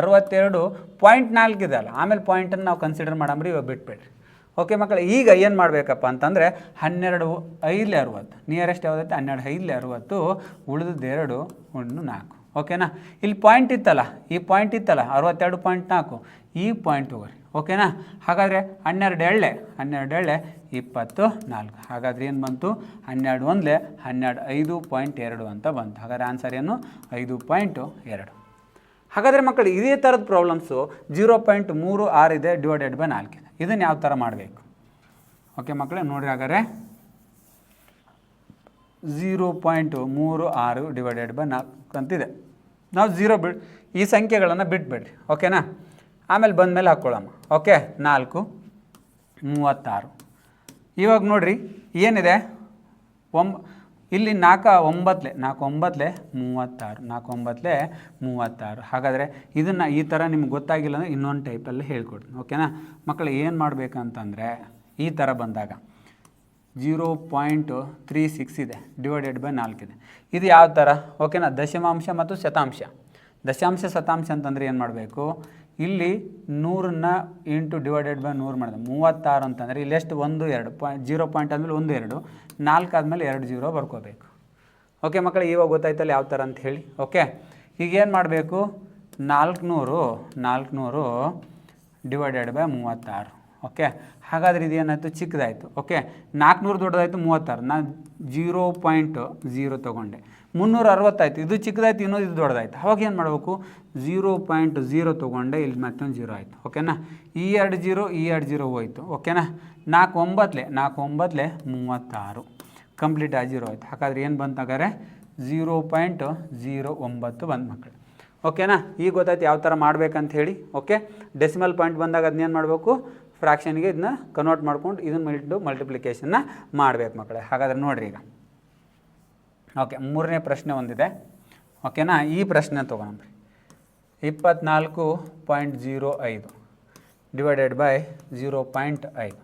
ಅರವತ್ತೆರಡು ಪಾಯಿಂಟ್ ನಾಲ್ಕು ಇದೆ ಅಲ್ಲ ಆಮೇಲೆ ಪಾಯಿಂಟನ್ನು ನಾವು ಕನ್ಸಿಡರ್ ಮಾಡಮ್ರಿ, ಇವಾಗ ಬಿಟ್ಬಿಡ್ರಿ. ಓಕೆ ಮಕ್ಕಳು, ಈಗ ಏನು ಮಾಡಬೇಕಪ್ಪ ಅಂತಂದರೆ ಹನ್ನೆರಡು ಐದಲೇ ಅರುವತ್ತು. ನಿಯರೆಸ್ಟ್ ಯಾವುದೈತೆ? ಹನ್ನೆರಡು, ಐದಲೇ ಅರುವತ್ತು, ಉಳಿದದ್ದು ಎರಡು, ಒಂದು, ನಾಲ್ಕು. ಓಕೆನಾ ಇಲ್ಲಿ ಪಾಯಿಂಟ್ ಇತ್ತಲ್ಲ, ಈ ಪಾಯಿಂಟ್ ಇತ್ತಲ್ಲ, ಅರವತ್ತೆರಡು ಪಾಯಿಂಟ್ ನಾಲ್ಕು. ಈ ಪಾಯಿಂಟ್ ತಗೋರಿ. ಓಕೆನಾ ಹಾಗಾದರೆ ಹನ್ನೆರಡು ಎಳ್ಳೆ ಹನ್ನೆರಡು ಎಳ್ಳೆ, ಇಪ್ಪತ್ತು, ನಾಲ್ಕು. ಹಾಗಾದ್ರೆ ಏನು ಬಂತು? ಹನ್ನೆರಡು ಒಂದಲೇ, ಹನ್ನೆರಡು ಐದು ಪಾಯಿಂಟ್ ಎರಡು ಅಂತ ಬಂತು. ಹಾಗಾದ್ರೆ ಆನ್ಸರ್ ಏನು? ಐದು ಪಾಯಿಂಟು ಎರಡು. ಹಾಗಾದರೆ ಮಕ್ಕಳು, ಇದೇ ಥರದ ಪ್ರಾಬ್ಲಮ್ಸು ಜೀರೋ ಪಾಯಿಂಟ್ ಮೂರು ಆರು ಇದೆ ಡಿವೈಡೆಡ್ ಬೈ ನಾಲ್ಕು. ಇದನ್ನು ಯಾವ ಥರ ಮಾಡಬೇಕು? ಓಕೆ ಮಕ್ಕಳೇ ನೋಡಿ ಹಾಗಾದರೆ. ಝೀರೋ ಪಾಯಿಂಟ್ ಮೂರು ಆರು ಡಿವೈಡೆಡ್ ಬೈ ನಾಲ್ಕು ಅಂತಿದೆ. ನಾವು ಝೀರೋ ಬಿಡ್, ಈ ಸಂಖ್ಯೆಗಳನ್ನು ಬಿಟ್ಬಿಡ್ರಿ ಓಕೆನಾ ಆಮೇಲೆ ಬಂದ ಮೇಲೆ ಹಾಕ್ಕೊಳ್ಳಮ್ಮ ಓಕೆ ನಾಲ್ಕು, ಮೂವತ್ತಾರು. ಇವಾಗ ನೋಡ್ರಿ, ಏನಿದೆ? ಒಂಬ ಇಲ್ಲಿ ನಾಲ್ಕು ಒಂಬತ್ತಲೆ ನಾಲ್ಕು ಒಂಬತ್ತಲೆ, ಮೂವತ್ತಾರು, ನಾಲ್ಕು ಒಂಬತ್ತಲೆ, ಮೂವತ್ತಾರು. ಹಾಗಾದರೆ ಇದನ್ನು ಈ ಥರ ನಿಮ್ಗೆ ಗೊತ್ತಾಗಿಲ್ಲ ಅಂದರೆ ಇನ್ನೊಂದು ಟೈಪಲ್ಲಿ ಹೇಳ್ಕೊಡ್ತೀನಿ ಓಕೆನಾ ಮಕ್ಕಳು, ಏನು ಮಾಡಬೇಕಂತಂದರೆ ಈ ಥರ ಬಂದಾಗ ಜೀರೋ ಪಾಯಿಂಟ್ ತ್ರೀ ಸಿಕ್ಸ್ ಇದೆ, ಡಿವೈಡೆಡ್ ಬೈ ನಾಲ್ಕಿದೆ ಇದು. ಯಾವ ಥರ ಓಕೆನಾ ದಶಮಾಂಶ ಮತ್ತು ಶತಾಂಶ. ದಶಾಂಶ, ಶತಾಂಶ ಅಂತಂದರೆ ಏನು ಮಾಡಬೇಕು? ಇಲ್ಲಿ ನೂರನ್ನ ಇಂಟು ಡಿವೈಡೆಡ್ ಬೈ ನೂರು ಮಾಡಿದೆ. ಮೂವತ್ತಾರು ಅಂತಂದರೆ ಇಲ್ಲಿ ಎಷ್ಟು? ಒಂದು, ಎರಡು ಪಾಯಿಂಟ್, ಜೀರೋ ಪಾಯಿಂಟ್ ಆದಮೇಲೆ ಒಂದು, ಎರಡು. ನಾಲ್ಕು ಆದಮೇಲೆ ಎರಡು, ಜೀರೋ ಬರ್ಕೋಬೇಕು. ಓಕೆ ಮಕ್ಕಳು, ಇವಾಗ ಗೊತ್ತಾಯ್ತಲ್ಲ ಯಾವ ಥರ ಅಂತ ಹೇಳಿ. ಓಕೆ? ಈಗ ಏನು ಮಾಡಬೇಕು? ನಾಲ್ಕುನೂರು ನಾಲ್ಕುನೂರು ಡಿವೈಡೆಡ್ ಬೈ ಮೂವತ್ತಾರು. ಓಕೆ? ಹಾಗಾದ್ರೆ ಇದೇನಾಯಿತು ಚಿಕ್ಕದಾಯಿತು. ಓಕೆ? ನಾಲ್ಕುನೂರು ದೊಡ್ಡದಾಯಿತು, ಮೂವತ್ತಾರು. ನಾನು ಜೀರೋ ಪಾಯಿಂಟು ಜೀರೋ ತೊಗೊಂಡೆ. ಮುನ್ನೂರ ಅರವತ್ತಾಯ್ತು ಇದು ಚಿಕ್ಕದಾಯ್ತು ಇನ್ನೂ ಇದು ದೊಡ್ಡದಾಯ್ತು. ಅವಾಗ ಏನು ಮಾಡಬೇಕು? ಝೀರೋ ಪಾಯಿಂಟ್ ಝೀರೋ ತೊಗೊಂಡೆ, ಇಲ್ಲಿ ಮತ್ತೊಂದು ಜೀರೋ ಆಯಿತು. ಓಕೆನಾ? ಈ ಎರಡು ಜೀರೋ, ಈ ಎರಡು ಜೀರೋ ಹೋಯ್ತು. ಓಕೆನಾ? ನಾಲ್ಕು ಒಂಬತ್ತಲೆ ನಾಲ್ಕು ಒಂಬತ್ತಲೆ ಮೂವತ್ತಾರು. ಕಂಪ್ಲೀಟ್ ಆ ಜೀರೋ ಆಯಿತು. ಹಾಗಾದ್ರೆ ಏನು ಬಂತು ಹಾಗಾದ್ರೆ? ಝೀರೋ ಪಾಯಿಂಟ್ ಝೀರೋ ಒಂಬತ್ತು ಬಂದು ಮಕ್ಕಳು ಓಕೆನಾ? ಈಗ ಗೊತ್ತಾಯ್ತು ಯಾವ ಥರ ಮಾಡ್ಬೇಕಂತ ಹೇಳಿ. ಓಕೆ? ಡೆಸಿಮಲ್ ಪಾಯಿಂಟ್ ಬಂದಾಗ ಅದನ್ನೇನು ಮಾಡಬೇಕು? ಫ್ರಾಕ್ಷನ್ಗೆ ಇದನ್ನ ಕನ್ವರ್ಟ್ ಮಾಡ್ಕೊಂಡು ಇದನ್ನ ಮಲ್ಟು ಮಲ್ಟಿಪ್ಲಿಕೇಶನ್ನ ಮಾಡಬೇಕು ಮಕ್ಕಳೇ ಹಾಗಾದ್ರೆ ನೋಡಿರಿ ಈಗ. ಓಕೆ, ಮೂರನೇ ಪ್ರಶ್ನೆ ಒಂದಿದೆ. ಓಕೆನಾ? ಈ ಪ್ರಶ್ನೆ ತೊಗೊಂಡ್ರಿ ಇಪ್ಪತ್ನಾಲ್ಕು ಪಾಯಿಂಟ್ ಜೀರೋ ಐದು ಡಿವೈಡೆಡ್ ಬೈ ಜೀರೋ ಪಾಯಿಂಟ್ ಐದು.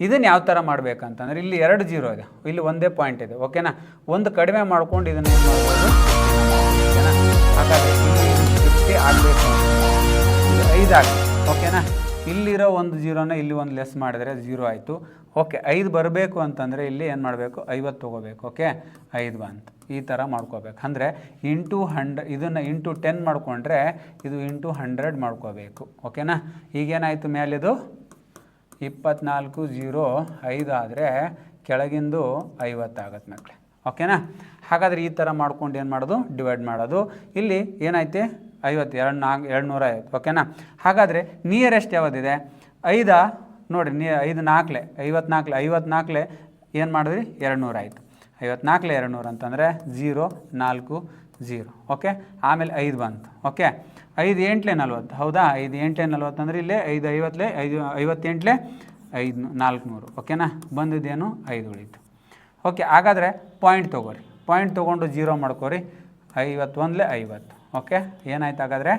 ಇದನ್ನು ಯಾವ ಥರ ಮಾಡಬೇಕಂತಂದ್ರೆ ಇಲ್ಲಿ ಎರಡು ಜೀರೋ ಇದೆ. ಇಲ್ಲಿ ಒಂದೇ ಪಾಯಿಂಟ್ ಇದೆ. ಓಕೆನಾ? ಒಂದು ಕಡಿಮೆ ಮಾಡ್ಕೊಂಡು ಇದನ್ನು ಏನು ಮಾಡ್ಬೋದು? ಇಲ್ಲಿ ಫಿಫ್ಟಿ ಆಗಬೇಕು. ಐದು ಆಗಿದೆ ಓಕೆನಾ? ಇಲ್ಲಿರೋ ಒಂದು ಜೀರೋನ ಇಲ್ಲಿ ಒಂದು ಲೆಸ್ ಮಾಡಿದರೆ ಜೀರೋ ಆಯಿತು. ಓಕೆ, ಐದು ಬರಬೇಕು ಅಂತಂದರೆ ಇಲ್ಲಿ ಏನು ಮಾಡಬೇಕು? ಐವತ್ತು ತೊಗೋಬೇಕು, ಓಕೆ? ಐದು ಬಂತು ಈ ಥರ ಮಾಡ್ಕೋಬೇಕು. ಅಂದರೆ ಇಂಟು ಹಂಡ್ರ, ಇದನ್ನು ಇಂಟು ಟೆನ್ ಮಾಡಿಕೊಂಡ್ರೆ ಇದು ಇಂಟು ಹಂಡ್ರೆಡ್ ಮಾಡ್ಕೋಬೇಕು, ಓಕೆನಾ? ಈಗೇನಾಯಿತು ಮೇಲಿದು ಇಪ್ಪತ್ನಾಲ್ಕು ಜೀರೋ ಐದು ಆದರೆ ಕೆಳಗಿಂದು ಐವತ್ತಾಗತ್ತೆ ಮಕ್ಕಳೇ, ಓಕೆನಾ? ಹಾಗಾದರೆ ಈ ಥರ ಮಾಡ್ಕೊಂಡು ಏನು ಮಾಡೋದು? ಡಿವೈಡ್ ಮಾಡೋದು. ಇಲ್ಲಿ ಏನೈತೆ ಐವತ್ತು ಎರಡು ನಾಲ್ಕು ಎರಡು ನೂರ ಐವತ್ತು ಓಕೆನಾ ಹಾಗಾದರೆ ನಿಯರೆಸ್ಟ್ ಯಾವುದಿದೆ? ಐದ? ನೋಡಿರಿ ನೀ ಐದು ನಾಲ್ಕಲೆ, ಐವತ್ನಾಲ್ಕಲೆ ಐವತ್ನಾಲ್ಕಲೆ ಏನು ಮಾಡಿದ್ರಿ? ಎರಡು ನೂರ ಆಯಿತು. ಐವತ್ನಾಲ್ಕಲೆ ಎರಡು ನೂರು ಅಂತಂದರೆ ಜೀರೋ ನಾಲ್ಕು ಜೀರೋ ಓಕೆ ಆಮೇಲೆ ಐದು ಬಂತು ಓಕೆ ಐದು ಎಂಟ್ಲೆ ನಲ್ವತ್ತು, ಹೌದಾ? ಐದು ಎಂಟ್ಲೆ ನಲ್ವತ್ತು ಅಂದರೆ ಇಲ್ಲೇ ಐದು ಐವತ್ತಲೆ ಐದು ಐವತ್ತೆಂಟ್ಲೆ ಐದು ನಾಲ್ಕುನೂರು ಓಕೆನಾ ಬಂದಿದ್ದೇನು ಐದು ಉಳೀತು. ಓಕೆ ಹಾಗಾದರೆ ಪಾಯಿಂಟ್ ತೊಗೋರಿ. ಪಾಯಿಂಟ್ ತೊಗೊಂಡು ಜೀರೋ ಮಾಡ್ಕೋರಿ. ಐವತ್ತೊಂದಲೆ ಐವತ್ತು. ಓಕೆ? ಏನಾಯ್ತು ಹಾಗಾದರೆ?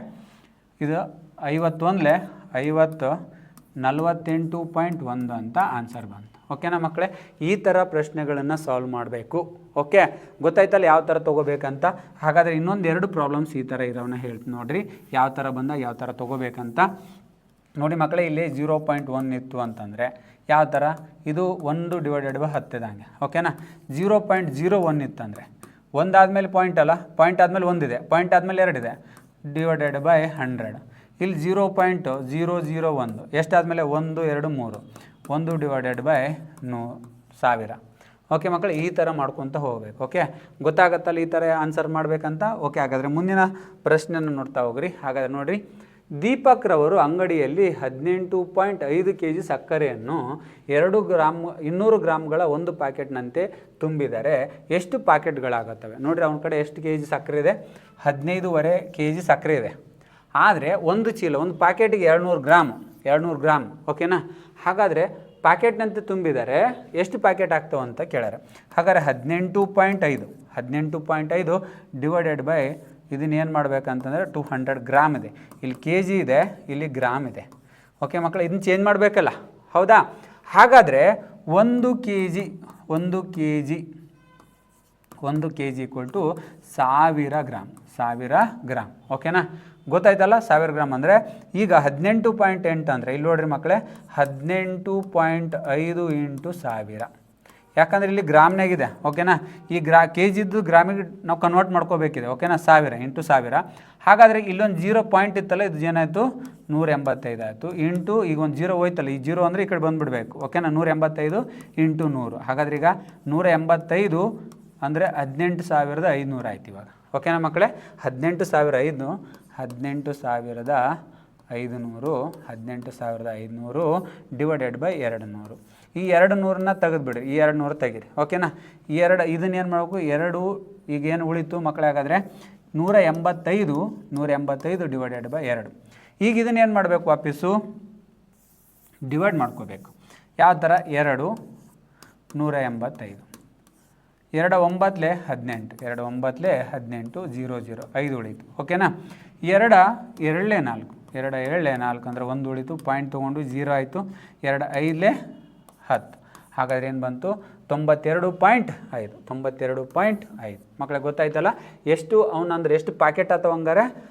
ಇದು ಐವತ್ತೊಂದಲೆ ಐವತ್ತು ನಲವತ್ತೆಂಟು ಪಾಯಿಂಟ್ ಒಂದು ಅಂತ ಆನ್ಸರ್ ಬಂತು. ಓಕೆನಾ ಮಕ್ಕಳೇ? ಈ ಥರ ಪ್ರಶ್ನೆಗಳನ್ನು ಸಾಲ್ವ್ ಮಾಡಬೇಕು. ಓಕೆ? ಗೊತ್ತಾಯ್ತಲ್ಲ ಯಾವ ಥರ ತೊಗೋಬೇಕಂತ? ಹಾಗಾದರೆ ಇನ್ನೊಂದು ಎರಡು ಪ್ರಾಬ್ಲಮ್ಸ್ ಈ ಥರ ಇರೋವನ್ನ ಹೇಳ್ತೀನಿ ನೋಡಿರಿ. ಯಾವ ಥರ ಬಂದ ಯಾವ ಥರ ತೊಗೋಬೇಕಂತ. ನೋಡಿ ಮಕ್ಕಳೇ, ಇಲ್ಲಿ ಜೀರೋ ಪಾಯಿಂಟ್ ಒನ್ ಇತ್ತು ಅಂತಂದರೆ ಯಾವ ಥರ ಇದು ಒಂದು ಡಿವೈಡೆಡ್ ಬೈ ಹತ್ತಿದಂಗೆ ಓಕೆನಾ? ಜೀರೋ ಪಾಯಿಂಟ್ ಜೀರೋ ಒನ್ ಇತ್ತಂದರೆ. ಒಂದಾದಮೇಲೆ ಪಾಯಿಂಟ್ ಅಲ್ಲ? ಪಾಯಿಂಟ್ ಆದಮೇಲೆ ಒಂದಿದೆ. ಪಾಯಿಂಟ್ ಆದಮೇಲೆ ಎರಡಿದೆ. ಡಿವೈಡೆಡ್ ಬೈ ಹಂಡ್ರೆಡ್ ಇಲ್ಲಿ ಜೀರೋ ಪಾಯಿಂಟು ಜೀರೋ ಜೀರೋ ಒಂದು. ಎಷ್ಟಾದಮೇಲೆ ಒಂದು, ಎರಡು, ಮೂರು. ಒಂದು ಡಿವೈಡೆಡ್ ಬೈ ನೂ ಸಾವಿರ. ಓಕೆ ಮಕ್ಕಳು ಈ ಥರ ಮಾಡ್ಕೊತ ಹೋಗ್ಬೇಕು. ಓಕೆ ಗೊತ್ತಾಗತ್ತಲ್ಲ ಈ ಥರ ಆನ್ಸರ್ ಮಾಡಬೇಕಂತ? ಓಕೆ ಹಾಗಾದರೆ ಮುಂದಿನ ಪ್ರಶ್ನೆಯನ್ನು ನೋಡ್ತಾ ಹೋಗ್ರಿ. ಹಾಗಾದರೆ ನೋಡಿರಿ. ದೀಪಕ್ ರವರು ಅಂಗಡಿಯಲ್ಲಿ ಹದಿನೆಂಟು ಪಾಯಿಂಟ್ ಐದು ಕೆ ಜಿ ಸಕ್ಕರೆಯನ್ನು ಎರಡು ಗ್ರಾಮ್ ಇನ್ನೂರು ಗ್ರಾಮ್ಗಳ ಒಂದು ಪ್ಯಾಕೆಟ್ನಂತೆ ತುಂಬಿದರೆ ಎಷ್ಟು ಪ್ಯಾಕೆಟ್ಗಳಾಗುತ್ತವೆ? ನೋಡಿರಿ ಅವನ ಕಡೆ ಎಷ್ಟು ಕೆ ಜಿ ಸಕ್ಕರೆ ಇದೆ? ಹದಿನೈದುವರೆ ಕೆ ಜಿ ಸಕ್ಕರೆ ಇದೆ. ಆದರೆ ಒಂದು ಚೀಲ, ಒಂದು ಪ್ಯಾಕೆಟಿಗೆ ಎರಡುನೂರು ಗ್ರಾಮ್ ಎರಡುನೂರು ಗ್ರಾಮ್ ಓಕೆನಾ? ಹಾಗಾದರೆ ಪ್ಯಾಕೆಟ್ನಂತೆ ತುಂಬಿದರೆ ಎಷ್ಟು ಪ್ಯಾಕೆಟ್ ಆಗ್ತಾವೆ ಅಂತ ಕೇಳಾರೆ ಹಾಗಾದರೆ ಹದಿನೆಂಟು ಪಾಯಿಂಟ್ ಐದು, ಹದಿನೆಂಟು ಪಾಯಿಂಟ್ ಐದು ಡಿವೈಡೆಡ್ ಬೈ ಇದನ್ನ ಮಾಡಬೇಕಂತಂದರೆ ಮಾಡ್ಬೇಕಂತಂದರೆ ಟು ಹಂಡ್ರೆಡ್ ಗ್ರಾಮ್ ಇದೆ. ಇಲ್ಲಿ ಕೆ ಜಿ ಇದೆ, ಇಲ್ಲಿ ಗ್ರಾಮ್ ಇದೆ. ಓಕೆ ಮಕ್ಕಳು ಇದನ್ನ ಚೇಂಜ್ ಮಾಡಬೇಕಲ್ಲ? ಹೌದಾ? ಹಾಗಾದರೆ ಒಂದು ಕೆ ಜಿ ಒಂದು ಕೆ ಜಿ ಒಂದು ಕೆ ಜಿ ಈಕ್ವಲ್ ಟು ಸಾವಿರ ಗ್ರಾಮ್ ಸಾವಿರ ಗ್ರಾಮ್. ಓಕೆನಾ ಗೊತ್ತಾಯ್ತಲ್ಲ? ಸಾವಿರ ಗ್ರಾಮ್ ಅಂದರೆ ಈಗ ಹದಿನೆಂಟು ಪಾಯಿಂಟ್ ಎಂಟು ಅಂದರೆ, ಇಲ್ಲಿ ನೋಡ್ರಿ ಮಕ್ಕಳೇ ಹದಿನೆಂಟು ಪಾಯಿಂಟ್ ಐದು ಇಂಟು ಸಾವಿರ. ಯಾಕಂದ್ರೆ ಇಲ್ಲಿ ಗ್ರಾಮ್ನಾಗಿದೆ, ಓಕೆನಾ? ಈ ಗ್ರಾ ಕೆ ಜಿದ್ದು ಗ್ರಾಮಿಗೆ ನಾವು ಕನ್ವರ್ಟ್ ಮಾಡ್ಕೋಬೇಕಿದೆ, ಓಕೆನಾ? ಸಾವಿರ ಇಂಟು ಸಾವಿರ. ಹಾಗಾದರೆ ಇಲ್ಲೊಂದು ಜೀರೋ ಪಾಯಿಂಟ್ ಇತ್ತಲ್ಲ, ಇದು ಏನಾಯಿತು ನೂರ ಎಂಬತ್ತೈದು ಆಯಿತು. ಇಂಟು ಈಗ ಒಂದು ಜೀರೋ ಹೋಯ್ತಲ್ಲ, ಈ ಜೀರೋ ಅಂದರೆ ಈ ಕಡೆ ಬಂದುಬಿಡ್ಬೇಕು, ಓಕೆನಾ? ನೂರ ಎಂಬತ್ತೈದು ಇಂಟು ನೂರು. ಹಾಗಾದ್ರೆ ಈಗ ನೂರ ಎಂಬತ್ತೈದು ಅಂದರೆ ಹದಿನೆಂಟು ಸಾವಿರದ ಐದುನೂರು ಆಯ್ತು ಇವಾಗ, ಓಕೆನಾ ಮಕ್ಕಳೇ? ಹದಿನೆಂಟು ಸಾವಿರ ಐದು ಹದಿನೆಂಟು ಸಾವಿರದ ಐದುನೂರು, ಹದಿನೆಂಟು ಸಾವಿರದ ಐದುನೂರು ಡಿವೈಡೆಡ್ ಬೈ ಎರಡು ನೂರು ಈ ಎರಡು ನೂರನ್ನ ತೆಗೆದುಬಿಡ್ರಿ ಈ ಎರಡು ನೂರು ತೆಗೀರಿ ಓಕೆನಾ ಎರಡು ಇದನ್ನೇನು ಮಾಡಬೇಕು? ಎರಡು, ಈಗ ಏನು ಉಳಿತು ಮಕ್ಕಳೇ ಹಾಗಾದರೆ? ನೂರ ಎಂಬತ್ತೈದು ನೂರ ಎಂಬತ್ತೈದು ಡಿವೈಡೆಡ್ ಬೈ ಎರಡು. ಈಗ ಇದನ್ನೇನು ಮಾಡಬೇಕು ವಾಪಸ್ಸು? ಡಿವೈಡ್ ಮಾಡ್ಕೋಬೇಕು. ಯಾವ ಥರ ಎರಡು, ನೂರ ಎಂಬತ್ತೈದು. ಎರಡು ಒಂಬತ್ತಲೆ ಹದಿನೆಂಟು, ಎರಡು ಒಂಬತ್ತಲೆ ಹದಿನೆಂಟು ಜೀರೋ ಜೀರೋ ಐದು ಉಳಿತು ಓಕೆನಾ ಎರಡ ಎರಡಲೇ ನಾಲ್ಕು, ಎರಡು ಏಳಲೆ ನಾಲ್ಕು ಅಂದರೆ ಒಂದು ಉಳಿತು ಪಾಯಿಂಟ್ ತೊಗೊಂಡು ಜೀರೋ ಆಯಿತು, ಎರಡು ಐದಲೇ ಹತ್ತು. ಹಾಗಾದ್ರೆ ಏನು ಬಂತು? ತೊಂಬತ್ತೆರಡು ಪಾಯಿಂಟ್ ಐದು. ತೊಂಬತ್ತೆರಡು ಪಾಯಿಂಟ್ ಐದು. ಮಕ್ಕಳಿಗೆ ಗೊತ್ತಾಯ್ತಲ್ಲ? ಎಷ್ಟು ಅವನಂದ್ರೆ ಎಷ್ಟು ಪ್ಯಾಕೆಟ್ ಹಂಗಾರೆ?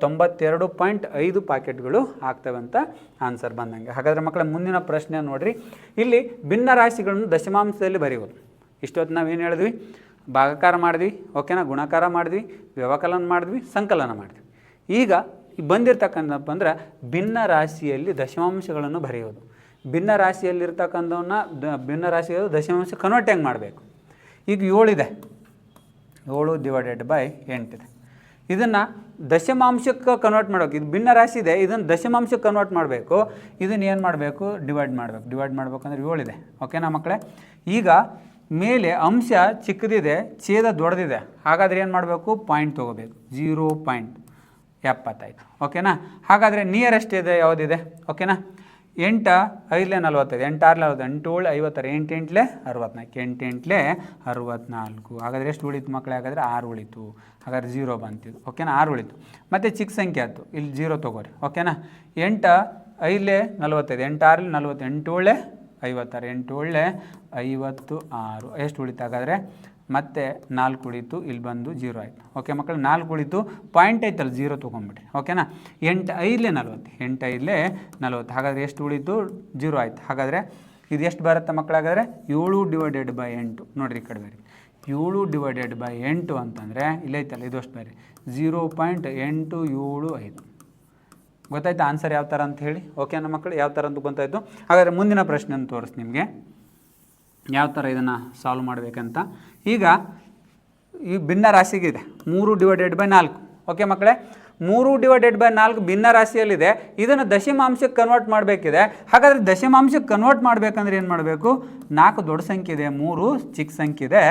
ತೊಂಬತ್ತೆರಡು ಪಾಯಿಂಟ್ ಐದು ಪ್ಯಾಕೆಟ್ಗಳು ಆಗ್ತವೆ ಅಂತ ಆನ್ಸರ್ ಬಂದಂಗೆ. ಹಾಗಾದರೆ ಮಕ್ಕಳ ಮುಂದಿನ ಪ್ರಶ್ನೆ ನೋಡಿರಿ. ಇಲ್ಲಿ ಭಿನ್ನ ರಾಶಿಗಳನ್ನು ದಶಮಾಂಶದಲ್ಲಿ ಬರೆಯುವುದು. ಇಷ್ಟೊತ್ತು ನಾವು ಏನು ಹೇಳಿದ್ವಿ? ಭಾಗಕಾರ ಮಾಡಿದ್ವಿ, ಓಕೆನಾ? ಗುಣಾಕಾರ ಮಾಡಿದ್ವಿ, ವ್ಯವಕಲನ ಮಾಡಿದ್ವಿ, ಸಂಕಲನ ಮಾಡಿದ್ವಿ. ಈಗ ಬಂದಿರತಕ್ಕಂಥ ಅಂದ್ರೆ ಭಿನ್ನ ರಾಶಿಯಲ್ಲಿ ದಶಮಾಂಶಗಳನ್ನು ಬರೆಯೋದು ಭಿನ್ನ ರಾಶಿಯಲ್ಲಿರ್ತಕ್ಕಂಥವನ್ನ ದ ಭಿನ್ನ ರಾಶಿಯ ದಶಮಾಂಶ ಕನ್ವರ್ಟ್ ಹೆಂಗೆ ಮಾಡಬೇಕು? ಈಗ ಏಳಿದೆ. ಏಳು ಡಿವೈಡೆಡ್ ಬೈ ಎಂಟಿದೆ ಇದನ್ನು ದಶಮಾಂಶಕ್ಕೆ ಕನ್ವರ್ಟ್ ಮಾಡಬೇಕು ಇದು ಭಿನ್ನ ರಾಶಿ ಇದೆ, ಇದನ್ನು ದಶಮಾಂಶಕ್ಕೆ ಕನ್ವರ್ಟ್ ಮಾಡಬೇಕು. ಇದನ್ನು ಏನು ಮಾಡಬೇಕು? ಡಿವೈಡ್ ಮಾಡಬೇಕು. ಡಿವೈಡ್ ಮಾಡ್ಬೇಕಂದ್ರೆ ಏಳಿದೆ. ಓಕೆನಾ ಮಕ್ಕಳೇ ಈಗ ಮೇಲೆ ಅಂಶ ಚಿಕ್ಕದಿದೆ, ಛೇದ ದೊಡ್ಡದಿದೆ. ಹಾಗಾದ್ರೆ ಏನು ಮಾಡಬೇಕು? ಪಾಯಿಂಟ್ ತೊಗೋಬೇಕು. ಜೀರೋ ಪಾಯಿಂಟ್ ಎಪ್ಪತ್ತೈದು. ಓಕೆನಾ ಹಾಗಾದರೆ ನಿಯರೆಸ್ಟ್ ಇದೆ, ಯಾವುದಿದೆ? ಓಕೆನಾ ಎಂಟ, ಐದಲೇ ನಲ್ವತ್ತೈದು, ಎಂಟಾರ್ಲೆ ನಲ್ವತ್ತು ಎಂಟು ಏಳು ಐವತ್ತಾರು, ಎಂಟೆಂಟ್ಲೆ ಅರವತ್ನಾಲ್ಕು ಎಂಟು ಎಂಟ್ಲೆ ಅರವತ್ನಾಲ್ಕು. ಹಾಗಾದರೆ ಎಷ್ಟು ಉಳಿತು ಮಕ್ಕಳೇ? ಹಾಗಾದರೆ ಆರು ಉಳಿತು. ಹಾಗಾದ್ರೆ ಜೀರೋ ಬಂತಿದ್ದು ಓಕೆನಾ ಆರು ಉಳಿತು. ಮತ್ತು ಚಿಕ್ಕ ಸಂಖ್ಯೆ ಆಯ್ತು. ಇಲ್ಲಿ ಜೀರೋ ತೊಗೋರಿ. ಓಕೆನಾ ಎಂಟ, ಐದಲೇ ನಲ್ವತ್ತೈದು ಎಂಟು ಆರ್ಲೆ ನಲ್ವತ್ತು ಎಂಟು ಏಳೆ ಐವತ್ತಾರು ಎಂಟು ಏಳೆ ಐವತ್ತು ಆರು. ಎಷ್ಟು ಉಳಿತು? ಹಾಗಾದರೆ ಮತ್ತೆ ನಾಲ್ಕು ಉಳಿತು, ಇಲ್ಲಿ ಬಂದು ಜೀರೋ ಆಯಿತು. ಓಕೆ ಮಕ್ಕಳು, ನಾಲ್ಕು ಉಳಿತು ಪಾಯಿಂಟ್ ಐತಲ್ಲ, ಜೀರೋ ತೊಗೊಂಬಿಡಿ ಓಕೆನಾ ಎಂಟು ಐದಲೇ ನಲ್ವತ್ತು, ಎಂಟು ಐದಲೇ ನಲ್ವತ್ತು. ಹಾಗಾದರೆ ಎಷ್ಟು ಉಳಿತು? ಜೀರೋ ಆಯಿತು. ಹಾಗಾದರೆ ಇದು ಎಷ್ಟು ಬರುತ್ತೆ ಮಕ್ಕಳಾಗಾದರೆ ಏಳು ಡಿವೈಡೆಡ್ ಬೈ ಎಂಟು. ನೋಡಿರಿ ಈ ಕಡೆ ಬೇರೆ ಏಳು ಡಿವೈಡೆಡ್ ಬೈ ಎಂಟು ಅಂತಂದರೆ ಇಲ್ಲೈತಲ್ಲ ಇದು ಅಷ್ಟು ಬೇರೆ ಜೀರೋ ಪಾಯಿಂಟ್ ಎಂಟು ಏಳು ಐದು. ಗೊತ್ತಾಯ್ತು? ಆನ್ಸರ್ ಯಾವ ಥರ ಅಂತ ಹೇಳಿ? ಓಕೆನಾ ಮಕ್ಕಳು, ಯಾವ ಥರ ಅಂತ ಗೊತ್ತಾಯಿತು? ಹಾಗಾದರೆ ಮುಂದಿನ ಪ್ರಶ್ನೆಯನ್ನು ತೋರಿಸಿ ನಿಮಗೆ. ಯಾವ ಥರ ಇದನ್ನು ಸಾಲ್ವ್ ಮಾಡಬೇಕಂತ. ಈಗ ಈ ಭಿನ್ನ ರಾಶಿಗಿದೆ. ಮೂರು ಡಿವೈಡೆಡ್ ಬೈ ನಾಲ್ಕು. ಓಕೆ ಮಕ್ಕಳೇ? ಮೂರು ಡಿವೈಡೆಡ್ ಬೈ ನಾಲ್ಕು ಭಿನ್ನ ರಾಶಿಯಲ್ಲಿದೆ. ಇದನ್ನು ದಶಮಾಂಶಕ್ಕೆ ಕನ್ವರ್ಟ್ ಮಾಡಬೇಕಿದೆ. ಹಾಗಾದರೆ ದಶಮಾಂಶಕ್ಕೆ ಕನ್ವರ್ಟ್ ಮಾಡಬೇಕಂದ್ರೆ ಏನು ಮಾಡಬೇಕು? ನಾಲ್ಕು ದೊಡ್ಡ ಸಂಖ್ಯೆ ಇದೆ, ಮೂರು ಚಿಕ್ಕ ಸಂಖ್ಯೆ ಇದೆ.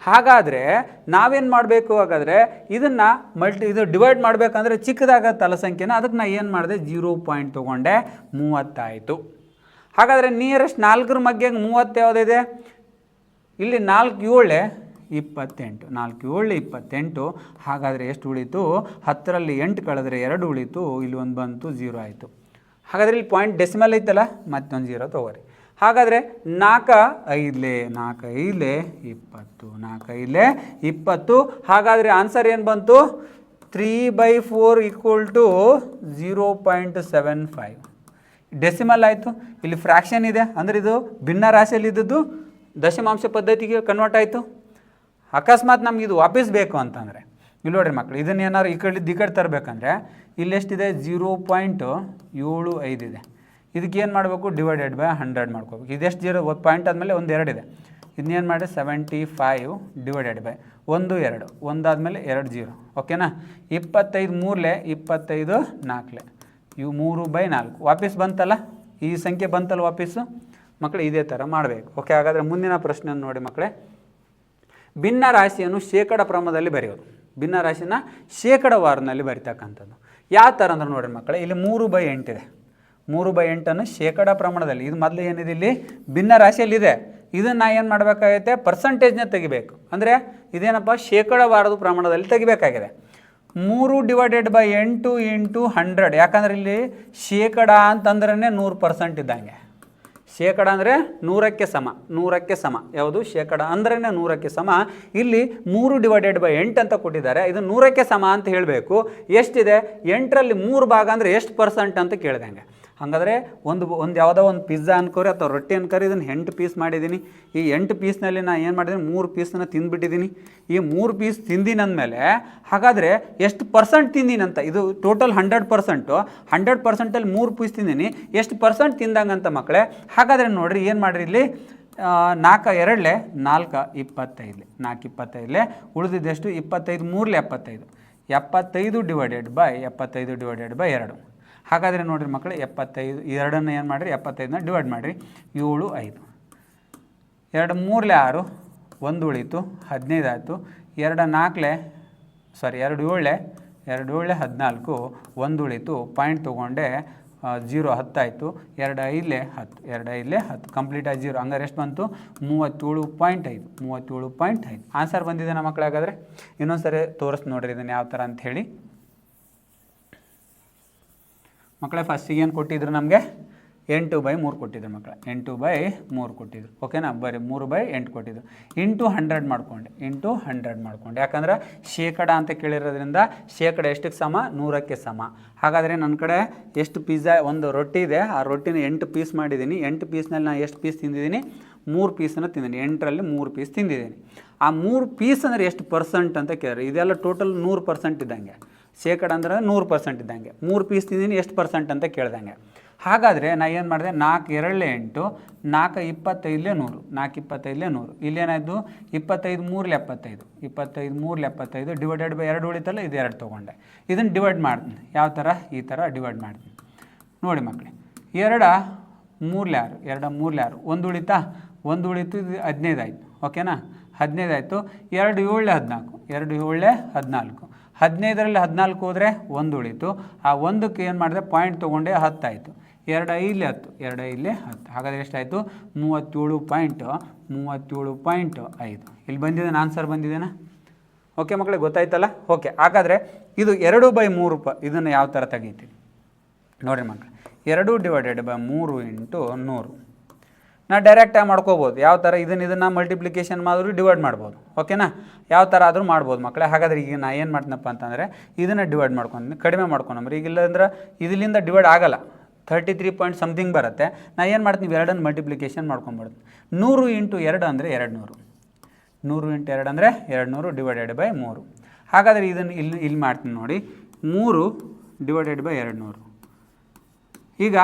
ಹಾಗಾದರೆ ನಾವೇನು ಮಾಡಬೇಕು ಹಾಗಾದರೆ? ಇದನ್ನು ಮಲ್ಟಿ ಇದು ಡಿವೈಡ್ ಮಾಡಬೇಕಂದ್ರೆ ಚಿಕ್ಕದಾಗ ತಲ ಸಂಖ್ಯೆನ ಅದಕ್ಕೆ ನಾನು ಏನು ಮಾಡಿದೆ? ಜೀರೋ ಪಾಯಿಂಟ್ ತೊಗೊಂಡೆ. ಮೂವತ್ತಾಯಿತು. ಹಾಗಾದರೆ ನಿಯರೆಸ್ಟ್ ನಾಲ್ಕರ ಮಧ್ಯೆ ಮೂವತ್ತು ಯಾವುದಿದೆ? ಇಲ್ಲಿ ನಾಲ್ಕು ಏಳೆ, ಇಪ್ಪತ್ತೆಂಟು. ನಾಲ್ಕು ಏಳು, ಇಪ್ಪತ್ತೆಂಟು. ಹಾಗಾದರೆ ಎಷ್ಟು ಉಳಿತು? ಹತ್ತರಲ್ಲಿ ಎಂಟು ಕಳೆದ್ರೆ ಎರಡು ಉಳಿತು, ಇಲ್ಲಿ ಒಂದು ಬಂತು ಜೀರೋ ಆಯಿತು. ಹಾಗಾದರೆ ಇಲ್ಲಿ ಪಾಯಿಂಟ್ ಡೆಸಿಮಲ್ ಐತಲ್ಲ, ಮತ್ತೊಂದು ಜೀರೋ ತೊಗೋರಿ. ಹಾಗಾದರೆ ನಾಲ್ಕು ಐದಲೇ ನಾಲ್ಕು ಐದಲೇ, ಇಪ್ಪತ್ತು. ನಾಲ್ಕು ಐದಲೇ, ಇಪ್ಪತ್ತು. ಹಾಗಾದರೆ ಆನ್ಸರ್ ಏನು ಬಂತು? Three by four equal to zero point seven five decimal ಆಯಿತು. ಇಲ್ಲಿ ಫ್ರ್ಯಾಕ್ಷನ್ ಇದೆ. ಅಂದರೆ ಇದು ಭಿನ್ನ ರಾಶಿಯಲ್ಲಿ ಇದ್ದದ್ದು ದಶಮಾಂಶ ಪದ್ಧತಿಗೆ ಕನ್ವರ್ಟ್ ಆಯಿತು. ಅಕಸ್ಮಾತ್ ನಮ್ಗೆ ಇದು ವಾಪಸ್ ಬೇಕು ಅಂತಂದರೆ, ಇಲ್ಲಿ ನೋಡ್ರಿ ಮಕ್ಕಳು ಇದನ್ನ ಏನಾದ್ರು ಈ ಕಡೆ ಈ ಕಡೆ ತರಬೇಕಂದ್ರೆ ಇಲ್ಲೆಷ್ಟಿದೆ ಜೀರೋ ಪಾಯಿಂಟು ಏಳು ಐದಿದೆ ಇದಕ್ಕೆ ಏನು ಮಾಡಬೇಕು? ಡಿವೈಡೆಡ್ ಬೈ ಹಂಡ್ರೆಡ್ ಮಾಡ್ಕೋಬೇಕು. ಇದೆಷ್ಟು ಜೀರೋ ಒಂದು ಪಾಯಿಂಟ್ ಆದಮೇಲೆ ಒಂದು ಇದೆ. ಇದನ್ನೇನು ಮಾಡಿ ಸೆವೆಂಟಿ ಫೈವ್ ಡಿವೈಡೆಡ್ ಬೈ ಒಂದು, ಎರಡು. ಒಂದಾದಮೇಲೆ ಎರಡು ಜೀರೋ ಓಕೆನಾ ಇಪ್ಪತ್ತೈದು ಮೂರಲೆ, ಇಪ್ಪತ್ತೈದು ನಾಲ್ಕಲೆ ಇವು ಮೂರು ಬೈ ನಾಲ್ಕು. ವಾಪಸ್ ಬಂತಲ್ಲ? ಈ ಸಂಖ್ಯೆ ಬಂತಲ್ಲ ವಾಪಸ್ಸು? ಮಕ್ಕಳು ಇದೇ ಥರ ಮಾಡಬೇಕು. ಓಕೆ ಹಾಗಾದರೆ ಮುಂದಿನ ಪ್ರಶ್ನೆಯನ್ನು ನೋಡಿ ಮಕ್ಕಳೇ ಭಿನ್ನ ರಾಶಿಯನ್ನು ಶೇಕಡ ಕ್ರಮದಲ್ಲಿ ಬರೆಯೋದು. ಭಿನ್ನ ರಾಶಿನ ಶೇಕಡವಾರಿನಲ್ಲಿ ಬರಿತಕ್ಕಂಥದ್ದು. ಯಾವ ಥರ ಅಂದ್ರೆ ನೋಡಿರಿ ಮಕ್ಕಳೇ ಇಲ್ಲಿ ಮೂರು ಬೈ ಎಂಟಿದೆ ಮೂರು ಬೈ ಎಂಟನ್ನು ಶೇಕಡ ಪ್ರಮಾಣದಲ್ಲಿ. ಇದು ಮೊದಲು ಏನಿದೆ ಇಲ್ಲಿ? ಭಿನ್ನ ರಾಶಿಯಲ್ಲಿದೆ. ಇದನ್ನು ಏನು ಮಾಡಬೇಕಾಗೈತೆ? ಪರ್ಸಂಟೇಜ್ನ ತೆಗಿಬೇಕು. ಅಂದರೆ ಇದೇನಪ್ಪ? ಶೇಕಡವಾರದ ಪ್ರಮಾಣದಲ್ಲಿ ತೆಗಿಬೇಕಾಗಿದೆ. ಮೂರು ಡಿವೈಡೆಡ್ ಬೈ ಎಂಟು ಇಂಟು ಹಂಡ್ರೆಡ್. ಯಾಕಂದ್ರೆ ಇಲ್ಲಿ ಶೇಕಡ ಅಂತಂದ್ರೆ ನೂರು ಪರ್ಸೆಂಟ್ ಇದ್ದಂಗೆ. ಶೇಕಡ ಅಂದರೆ ನೂರಕ್ಕೆ ಸಮ ನೂರಕ್ಕೆ ಸಮ. ಯಾವುದು? ಶೇಕಡ ಅಂದ್ರೇ ನೂರಕ್ಕೆ ಸಮ. ಇಲ್ಲಿ ಮೂರು ಡಿವೈಡೆಡ್ ಬೈ ಎಂಟು ಅಂತ ಕೊಟ್ಟಿದ್ದಾರೆ. ಇದು ನೂರಕ್ಕೆ ಸಮ ಅಂತ ಹೇಳಬೇಕು. ಎಷ್ಟಿದೆ? ಎಂಟರಲ್ಲಿ ಮೂರು ಭಾಗ ಅಂದರೆ ಎಷ್ಟು ಪರ್ಸೆಂಟ್ ಅಂತ ಕೇಳಿದಂಗೆ ಹಾಗಾದರೆ ಒಂದು ಒಂದು ಯಾವುದೋ ಒಂದು ಪಿಜ್ಜಾ ಅನ್ಕೋರಿ ಅಥವಾ ರೊಟ್ಟಿ ಅನ್ಕೋರಿ, ಇದನ್ನು ಎಂಟು ಪೀಸ್ ಮಾಡಿದ್ದೀನಿ ಈ ಎಂಟು ಪೀಸ್ನಲ್ಲಿ ನಾನು ಏನು ಮಾಡಿದ್ದೀನಿ ಮೂರು ಪೀಸನ್ನ ತಿಂದುಬಿಟ್ಟಿದ್ದೀನಿ ಈ ಮೂರು ಪೀಸ್ ತಿಂದಿನ ಅಂದಮೇಲೆ ಹಾಗಾದರೆ ಎಷ್ಟು ಪರ್ಸೆಂಟ್ ತಿಂದಿನಂತ ಇದು ಟೋಟಲ್ ಹಂಡ್ರೆಡ್ ಪರ್ಸೆಂಟು ಹಂಡ್ರೆಡ್ ಪರ್ಸೆಂಟಲ್ಲಿ ಮೂರು ಪೀಸ್ ತಿಂದೀನಿ. ಎಷ್ಟು ಪರ್ಸೆಂಟ್ ತಿಂದಂಗಂತ ಮಕ್ಕಳೇ ಹಾಗಾದರೆ ನೋಡಿರಿ ಏನು ಮಾಡ್ರಿ ಇಲ್ಲಿ? ನಾಲ್ಕು ಎರಡಲೆ, ನಾಲ್ಕು ಇಪ್ಪತ್ತೈದು ನಾಲ್ಕು ಇಪ್ಪತ್ತೈದಲೆ, ಉಳಿದಿದ್ದೆಷ್ಟು? ಇಪ್ಪತ್ತೈದು ಮೂರಲೆ ಎಪ್ಪತ್ತೈದು. ಎಪ್ಪತ್ತೈದು ಡಿವೈಡೆಡ್ ಬೈ ಎಪ್ಪತ್ತೈದು ಡಿವೈಡೆಡ್ ಬೈ ಎರಡು. ಹಾಗಾದರೆ ನೋಡಿರಿ ಮಕ್ಕಳು, ಎಪ್ಪತ್ತೈದು, ಎರಡನ್ನು ಏನು ಮಾಡಿರಿ? ಎಪ್ಪತ್ತೈದನ್ನ ಡಿವೈಡ್ ಮಾಡಿರಿ. ಏಳು, ಐದು. ಎರಡು ಮೂರಲೆ ಆರು, ಒಂದು ಉಳೀತು, ಹದಿನೈದು ಆಯಿತು. ಎರಡು ನಾಲ್ಕಲೆ ಸಾರಿ ಎರಡು ಏಳೆ ಎರಡು ಏಳೆ ಹದಿನಾಲ್ಕು, ಒಂದು ಉಳೀತು ಪಾಯಿಂಟ್ ತೊಗೊಂಡೆ ಜೀರೋ ಹತ್ತಾಯಿತು. ಎರಡು ಐದಲೇ ಹತ್ತು, ಎರಡು ಐದಲೇ ಹತ್ತು. ಕಂಪ್ಲೀಟಾಗಿ ಜೀರೋ ಹಂಗಾರೆ ಎಷ್ಟು ಬಂತು? ಮೂವತ್ತೇಳು ಪಾಯಿಂಟ್ ಐದು, ಮೂವತ್ತೇಳು ಪಾಯಿಂಟ್ ಐದು. ಆನ್ಸರ್ ಬಂದಿದೆ ನಮ್ಮ ಮಕ್ಕಳಾಗಾದರೆ ಇನ್ನೊಂದು ಸರಿ ತೋರಿಸ್ ನೋಡಿರಿ ಇದನ್ನು ಯಾವ ಥರ ಅಂತ ಹೇಳಿ. ಮಕ್ಕಳೇ ಫಸ್ಟಿಗೆ ಏನು ಕೊಟ್ಟಿದ್ರು ನಮಗೆ? ಎಂಟು ಬೈ ಮೂರು ಕೊಟ್ಟಿದ್ರು ಮಕ್ಕಳ. ಎಂಟು ಬೈ ಮೂರು ಕೊಟ್ಟಿದ್ರು. ಓಕೆನಾ ಬರೀ ಮೂರು ಬೈ ಎಂಟು ಕೊಟ್ಟಿದ್ರು. ಇಂಟು ಹಂಡ್ರೆಡ್ ಮಾಡ್ಕೊಂಡೆ. ಇಂಟು ಹಂಡ್ರೆಡ್ ಮಾಡ್ಕೊಂಡೆ. ಯಾಕಂದ್ರೆ ಶೇಕಡ ಅಂತ ಕೇಳಿರೋದ್ರಿಂದ ಶೇಕಡ ಎಷ್ಟಕ್ಕೆ ಸಮ? ನೂರಕ್ಕೆ ಸಮ. ಹಾಗಾದರೆ ನನ್ನ ಕಡೆ ಎಷ್ಟು ಪಿಜ್ಜಾ ಒಂದು ರೊಟ್ಟಿ ಇದೆ. ಆ ರೊಟ್ಟಿನ ಎಂಟು ಪೀಸ್ ಮಾಡಿದ್ದೀನಿ. ಎಂಟು ಪೀಸ್ನಲ್ಲಿ ನಾನು ಎಷ್ಟು ಪೀಸ್ ತಿಂದಿದ್ದೀನಿ? ಮೂರು ಪೀಸನ್ನು ತಿಂದಿದ್ದೀನಿ. ಎಂಟರಲ್ಲಿ ಮೂರು ಪೀಸ್ ತಿಂದಿದ್ದೀನಿ. ಆ ಮೂರು ಪೀಸ್ ಅಂದರೆ ಎಷ್ಟು ಪರ್ಸೆಂಟ್ ಅಂತ ಕೇಳಿದ್ರೆ, ಇದೆಲ್ಲ ಟೋಟಲ್ ನೂರು ಪರ್ಸೆಂಟ್ ಇದ್ದಂಗೆ. ಶೇಕಡ ಅಂದ್ರೆ ನೂರು ಪರ್ಸೆಂಟ್ ಇದ್ದಂಗೆ. ಮೂರು ಪೀಸ್ ತಿಂದಿನಿ, ಎಷ್ಟು ಪರ್ಸೆಂಟ್ ಅಂತ ಕೇಳ್ದಂಗೆ. ಹಾಗಾದರೆ ನಾ ಏನು ಮಾಡಿದೆ? ನಾಲ್ಕು ಎರಡಲೇ ಎಂಟು, ನಾಲ್ಕು ಇಪ್ಪತ್ತೈದಲೇ ನೂರು. ನಾಲ್ಕು ಇಪ್ಪತ್ತೈದಲೇ ನೂರು. ಇಲ್ಲೇನಾಯಿತು? ಇಪ್ಪತ್ತೈದು ಮೂರಲ್ಲಿ ಎಪ್ಪತ್ತೈದು. ಇಪ್ಪತ್ತೈದು ಮೂರಲ್ಲಿ ಎಪ್ಪತ್ತೈದು ಡಿವೈಡೆಡ್ ಬೈ ಎರಡು ಉಳಿತಲ್ಲ, ಇದು ಎರಡು ತೊಗೊಂಡೆ. ಇದನ್ನು ಡಿವೈಡ್ ಮಾಡ್ತೀನಿ. ಯಾವ ಥರ ಈ ಥರ ಡಿವೈಡ್ ಮಾಡ್ತೀನಿ. ನೋಡಿ ಮಕ್ಕಳೇ ಎರಡ ಮೂರಲೆ ಆರು, ಎರಡ ಮೂರಲೆ ಆರು. ಒಂದು ಉಳಿತಾ? ಒಂದು ಉಳಿತು, ಇದು ಹದಿನೈದು ಆಯಿತು. ಓಕೆನಾ? ಹದಿನೈದು ಆಯಿತು. ಎರಡು ಏಳು ಹದಿನಾಲ್ಕು. ಎರಡು ಏಳು ಹದಿನಾಲ್ಕು. ಹದಿನೈದರಲ್ಲಿ ಹದಿನಾಲ್ಕು ಹೋದರೆ ಒಂದು ಉಳಿತು. ಆ ಒಂದಕ್ಕೆ ಏನು ಮಾಡಿದೆ? ಪಾಯಿಂಟ್ ತೊಗೊಂಡೆ ಹತ್ತಾಯಿತು. ಎರಡು ಇಲ್ಲಿ ಹತ್ತು, ಎರಡು ಇಲ್ಲಿ ಹತ್ತು. ಹಾಗಾದರೆ ಎಷ್ಟಾಯಿತು? ಮೂವತ್ತೇಳು ಪಾಯಿಂಟ್ ಮೂವತ್ತೇಳು ಪಾಯಿಂಟ್ ಐದು. ಇಲ್ಲಿ ಬಂದಿದೆ ಆನ್ಸರ್ ಬಂದಿದ್ದೇನಾ? ಓಕೆ ಮಕ್ಕಳಿಗೆ ಗೊತ್ತಾಯ್ತಲ್ಲ? ಓಕೆ ಹಾಗಾದರೆ ಇದು ಎರಡು ಬೈ ಮೂರು ಪ ಇದನ್ನು ಯಾವ ಥರ ತೆಗಿತೀವಿ ನೋಡಿರಿ ಮಕ್ಕಳು ಎರಡು ಡಿವೈಡೆಡ್ ಬೈ ಮೂರು ಇಂಟು ನೂರು. ನಾ ಡೈರೆಕ್ಟಾಗಿ ಮಾಡ್ಕೋಬೋದು. ಯಾವ ಥರ ಇದನ್ನು ಇದನ್ನು ಮಲ್ಟಿಪ್ಲಿಕೇಶನ್ ಮಾಡಿದ್ರು ಡಿವೈಡ್ ಮಾಡ್ಬೋದು. ಓಕೆನಾ ಯಾವ ಥರ ಆದರೂ ಮಾಡ್ಬೋದು ಮಕ್ಕಳೇ ಹಾಗಾದ್ರೆ ಈಗ ನಾ ಏನು ಮಾಡ್ತೀನಪ್ಪ ಅಂತಂದರೆ ಇದನ್ನು ಡಿವೈಡ್ ಮಾಡ್ಕೊಂಡು, ಕಡಿಮೆ ಮಾಡ್ಕೊಂಡ್ರಿ ಈಗ ಇಲ್ಲಂದ್ರೆ ಇದರಿಂದ ಡಿವೈಡ್ ಆಗಲ್ಲ. ತರ್ಟಿ ತ್ರೀ ಪಾಯಿಂಟ್ ಸಮಥಿಂಗ್ ಬರುತ್ತೆ. ನಾ ಏನು ಮಾಡ್ತೀನಿ? ಎರಡನ್ನು ಮಲ್ಟಿಪ್ಲಿಕೇಶನ್ ಮಾಡ್ಕೊಂಬಿಡ್ತೀನಿ ನೂರು ಇಂಟು ಎರಡು ಅಂದರೆ ಎರಡು ನೂರು ನೂರು ಇಂಟು ಎರಡು ಅಂದರೆ ಎರಡು ನೂರು ಡಿವೈಡೆಡ್ ಬೈ ಮೂರು. ಹಾಗಾದರೆ ಇದನ್ನು ಇಲ್ಲಿ ಇಲ್ಲಿ ಮಾಡ್ತೀನಿ ನೋಡಿ. ಮೂರು ಡಿವೈಡೆಡ್ ಬೈ ಎರಡು ನೂರು ಈಗ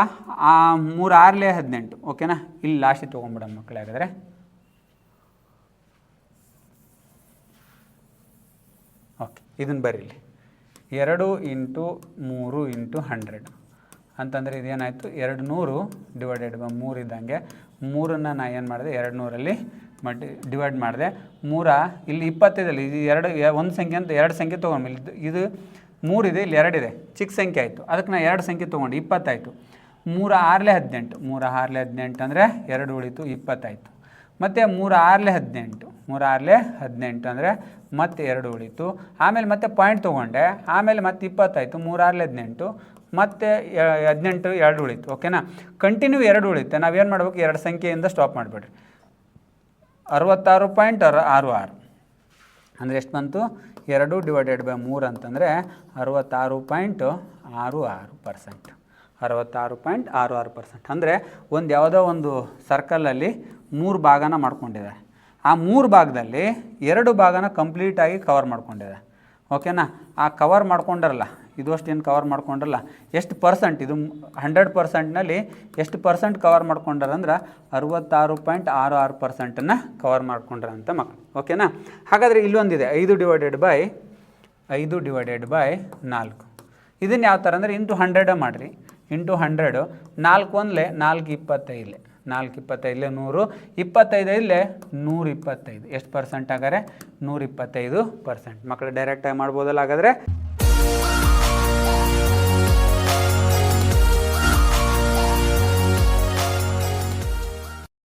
ಮೂರು ಆರಲೇ ಹದಿನೆಂಟು, ಓಕೆನಾ? ಇಲ್ಲಿ ಲಾಸ್ಟಿಗೆ ತೊಗೊಂಬಿಡೋಣ ಮಕ್ಕಳೇ ಹಾಗಾದರೆ. ಓಕೆ ಇದನ್ನು ಬರೀಲಿ ಎರಡು ಇಂಟು ಮೂರು ಇಂಟು ಹಂಡ್ರೆಡ್. ಅಂತಂದರೆ ಇದೇನಾಯಿತು? ಎರಡು ನೂರು ಡಿವೈಡೆಡ್ ಬೈ ಮೂರು ಇದ್ದಂಗೆ ಮೂರನ್ನು ನಾ ಏನು ಮಾಡಿದೆ? ಎರಡು ನೂರಲ್ಲಿ ಮಲ್ಟಿ ಡಿವೈಡ್ ಮಾಡಿದೆ. ಮೂರ, ಇಲ್ಲಿ ಇಪ್ಪತ್ತೈದಲ್ಲಿ, ಇದು ಎರಡು ಒಂದು ಸಂಖ್ಯೆ ಅಂತ ಎರಡು ಸಂಖ್ಯೆ ತೊಗೊಂಡ್ಮೇಲೆ ಇದು ಮೂರಿದೆ ಇಲ್ಲಿ ಎರಡಿದೆ ಚಿಕ್ಕ ಸಂಖ್ಯೆ ಆಯಿತು. ಅದಕ್ಕೆ ನಾನು ಎರಡು ಸಂಖ್ಯೆ ತೊಗೊಂಡು ಇಪ್ಪತ್ತಾಯಿತು. ಮೂರ ಆರಲೆ ಹದಿನೆಂಟು. ಮೂರು ಆರಲೆ ಹದಿನೆಂಟು ಅಂದರೆ ಎರಡು ಉಳಿತು ಇಪ್ಪತ್ತಾಯಿತು. ಮತ್ತು ಮೂರು ಆರಲೆ ಹದಿನೆಂಟು. ಮೂರು ಆರಲೆ ಹದಿನೆಂಟು ಅಂದರೆ ಮತ್ತೆ ಎರಡು ಉಳಿತು. ಆಮೇಲೆ ಮತ್ತೆ ಪಾಯಿಂಟ್ ತೊಗೊಂಡೆ. ಆಮೇಲೆ ಮತ್ತೆ ಇಪ್ಪತ್ತಾಯಿತು. ಮೂರು ಆರಲೆ ಹದಿನೆಂಟು. ಮತ್ತೆ ಹದಿನೆಂಟು, ಎರಡು ಉಳಿತು. ಓಕೆನಾ ಕಂಟಿನ್ಯೂ ಎರಡು ಉಳಿತೆ. ನಾವೇನು ಮಾಡ್ಬೇಕು? ಎರಡು ಸಂಖ್ಯೆಯಿಂದ ಸ್ಟಾಪ್ ಮಾಡಿಬಿಡ್ರಿ. ಅರವತ್ತಾರು ಪಾಯಿಂಟ್ ಆರು ಆರು. ಅಂದರೆ ಎಷ್ಟು ಬಂತು? ಎರಡು ಡಿವೈಡೆಡ್ ಬೈ ಮೂರು ಅಂತಂದರೆ ಅರವತ್ತಾರು ಪಾಯಿಂಟ್ ಆರು ಆರು ಪರ್ಸೆಂಟ್ ಅರವತ್ತಾರು ಪಾಯಿಂಟ್ ಆರು ಆರು ಪರ್ಸೆಂಟ್ ಅಂದರೆ ಒಂದು ಯಾವುದೋ ಒಂದು ಸರ್ಕಲಲ್ಲಿ ಮೂರು ಭಾಗನ ಮಾಡ್ಕೊಂಡಿದೆ. ಆ ಮೂರು ಭಾಗದಲ್ಲಿ ಎರಡು ಭಾಗನ ಕಂಪ್ಲೀಟಾಗಿ ಕವರ್ ಮಾಡ್ಕೊಂಡಿದೆ. ಓಕೆನಾ ಆ ಕವರ್ ಮಾಡ್ಕೊಂಡರಲ್ಲ ಇದು ಅಷ್ಟು ಏನು ಕವರ್ ಮಾಡ್ಕೊಂಡ್ರಲ್ಲ? ಎಷ್ಟು ಪರ್ಸೆಂಟ್ ಇದು ಹಂಡ್ರೆಡ್ ಪರ್ಸೆಂಟ್ನಲ್ಲಿ ಎಷ್ಟು ಪರ್ಸೆಂಟ್ ಕವರ್ ಮಾಡ್ಕೊಂಡರಂದ್ರೆ ಅರವತ್ತಾರು ಪಾಯಿಂಟ್ ಆರು ಆರು ಪರ್ಸೆಂಟನ್ನು ಕವರ್ ಮಾಡ್ಕೊಂಡ್ರ ಅಂತ ಮಕ್ಕಳು ಓಕೆನಾ ಹಾಗಾದರೆ ಇಲ್ಲೊಂದಿದೆ. ಐದು ಡಿವೈಡೆಡ್ ಬೈ ಐದು ಡಿವೈಡೆಡ್ ಬೈ ನಾಲ್ಕು. ಇದನ್ನು ಯಾವ ಥರ ಅಂದರೆ ಇಂಟು ಹಂಡ್ರೆಡ ಮಾಡಿರಿ. ಇಂಟು ಹಂಡ್ರೆಡು ನಾಲ್ಕು ಒಂದಲೇ ನಾಲ್ಕು ಇಪ್ಪತ್ತೈದಲೆ ನಾಲ್ಕು ಇಪ್ಪತ್ತೈದಲೆ ನೂರು ಇಪ್ಪತ್ತೈದೈದಲೆ ನೂರ ಇಪ್ಪತ್ತೈದು ಎಷ್ಟು ಪರ್ಸೆಂಟ್ ಆಗಾರೆ ನೂರ ಇಪ್ಪತ್ತೈದು ಪರ್ಸೆಂಟ್ ಮಕ್ಕಳು ಡೈರೆಕ್ಟಾಗಿ ಮಾಡ್ಬೋದಲ್ಲ ಹಾಗಾದರೆ?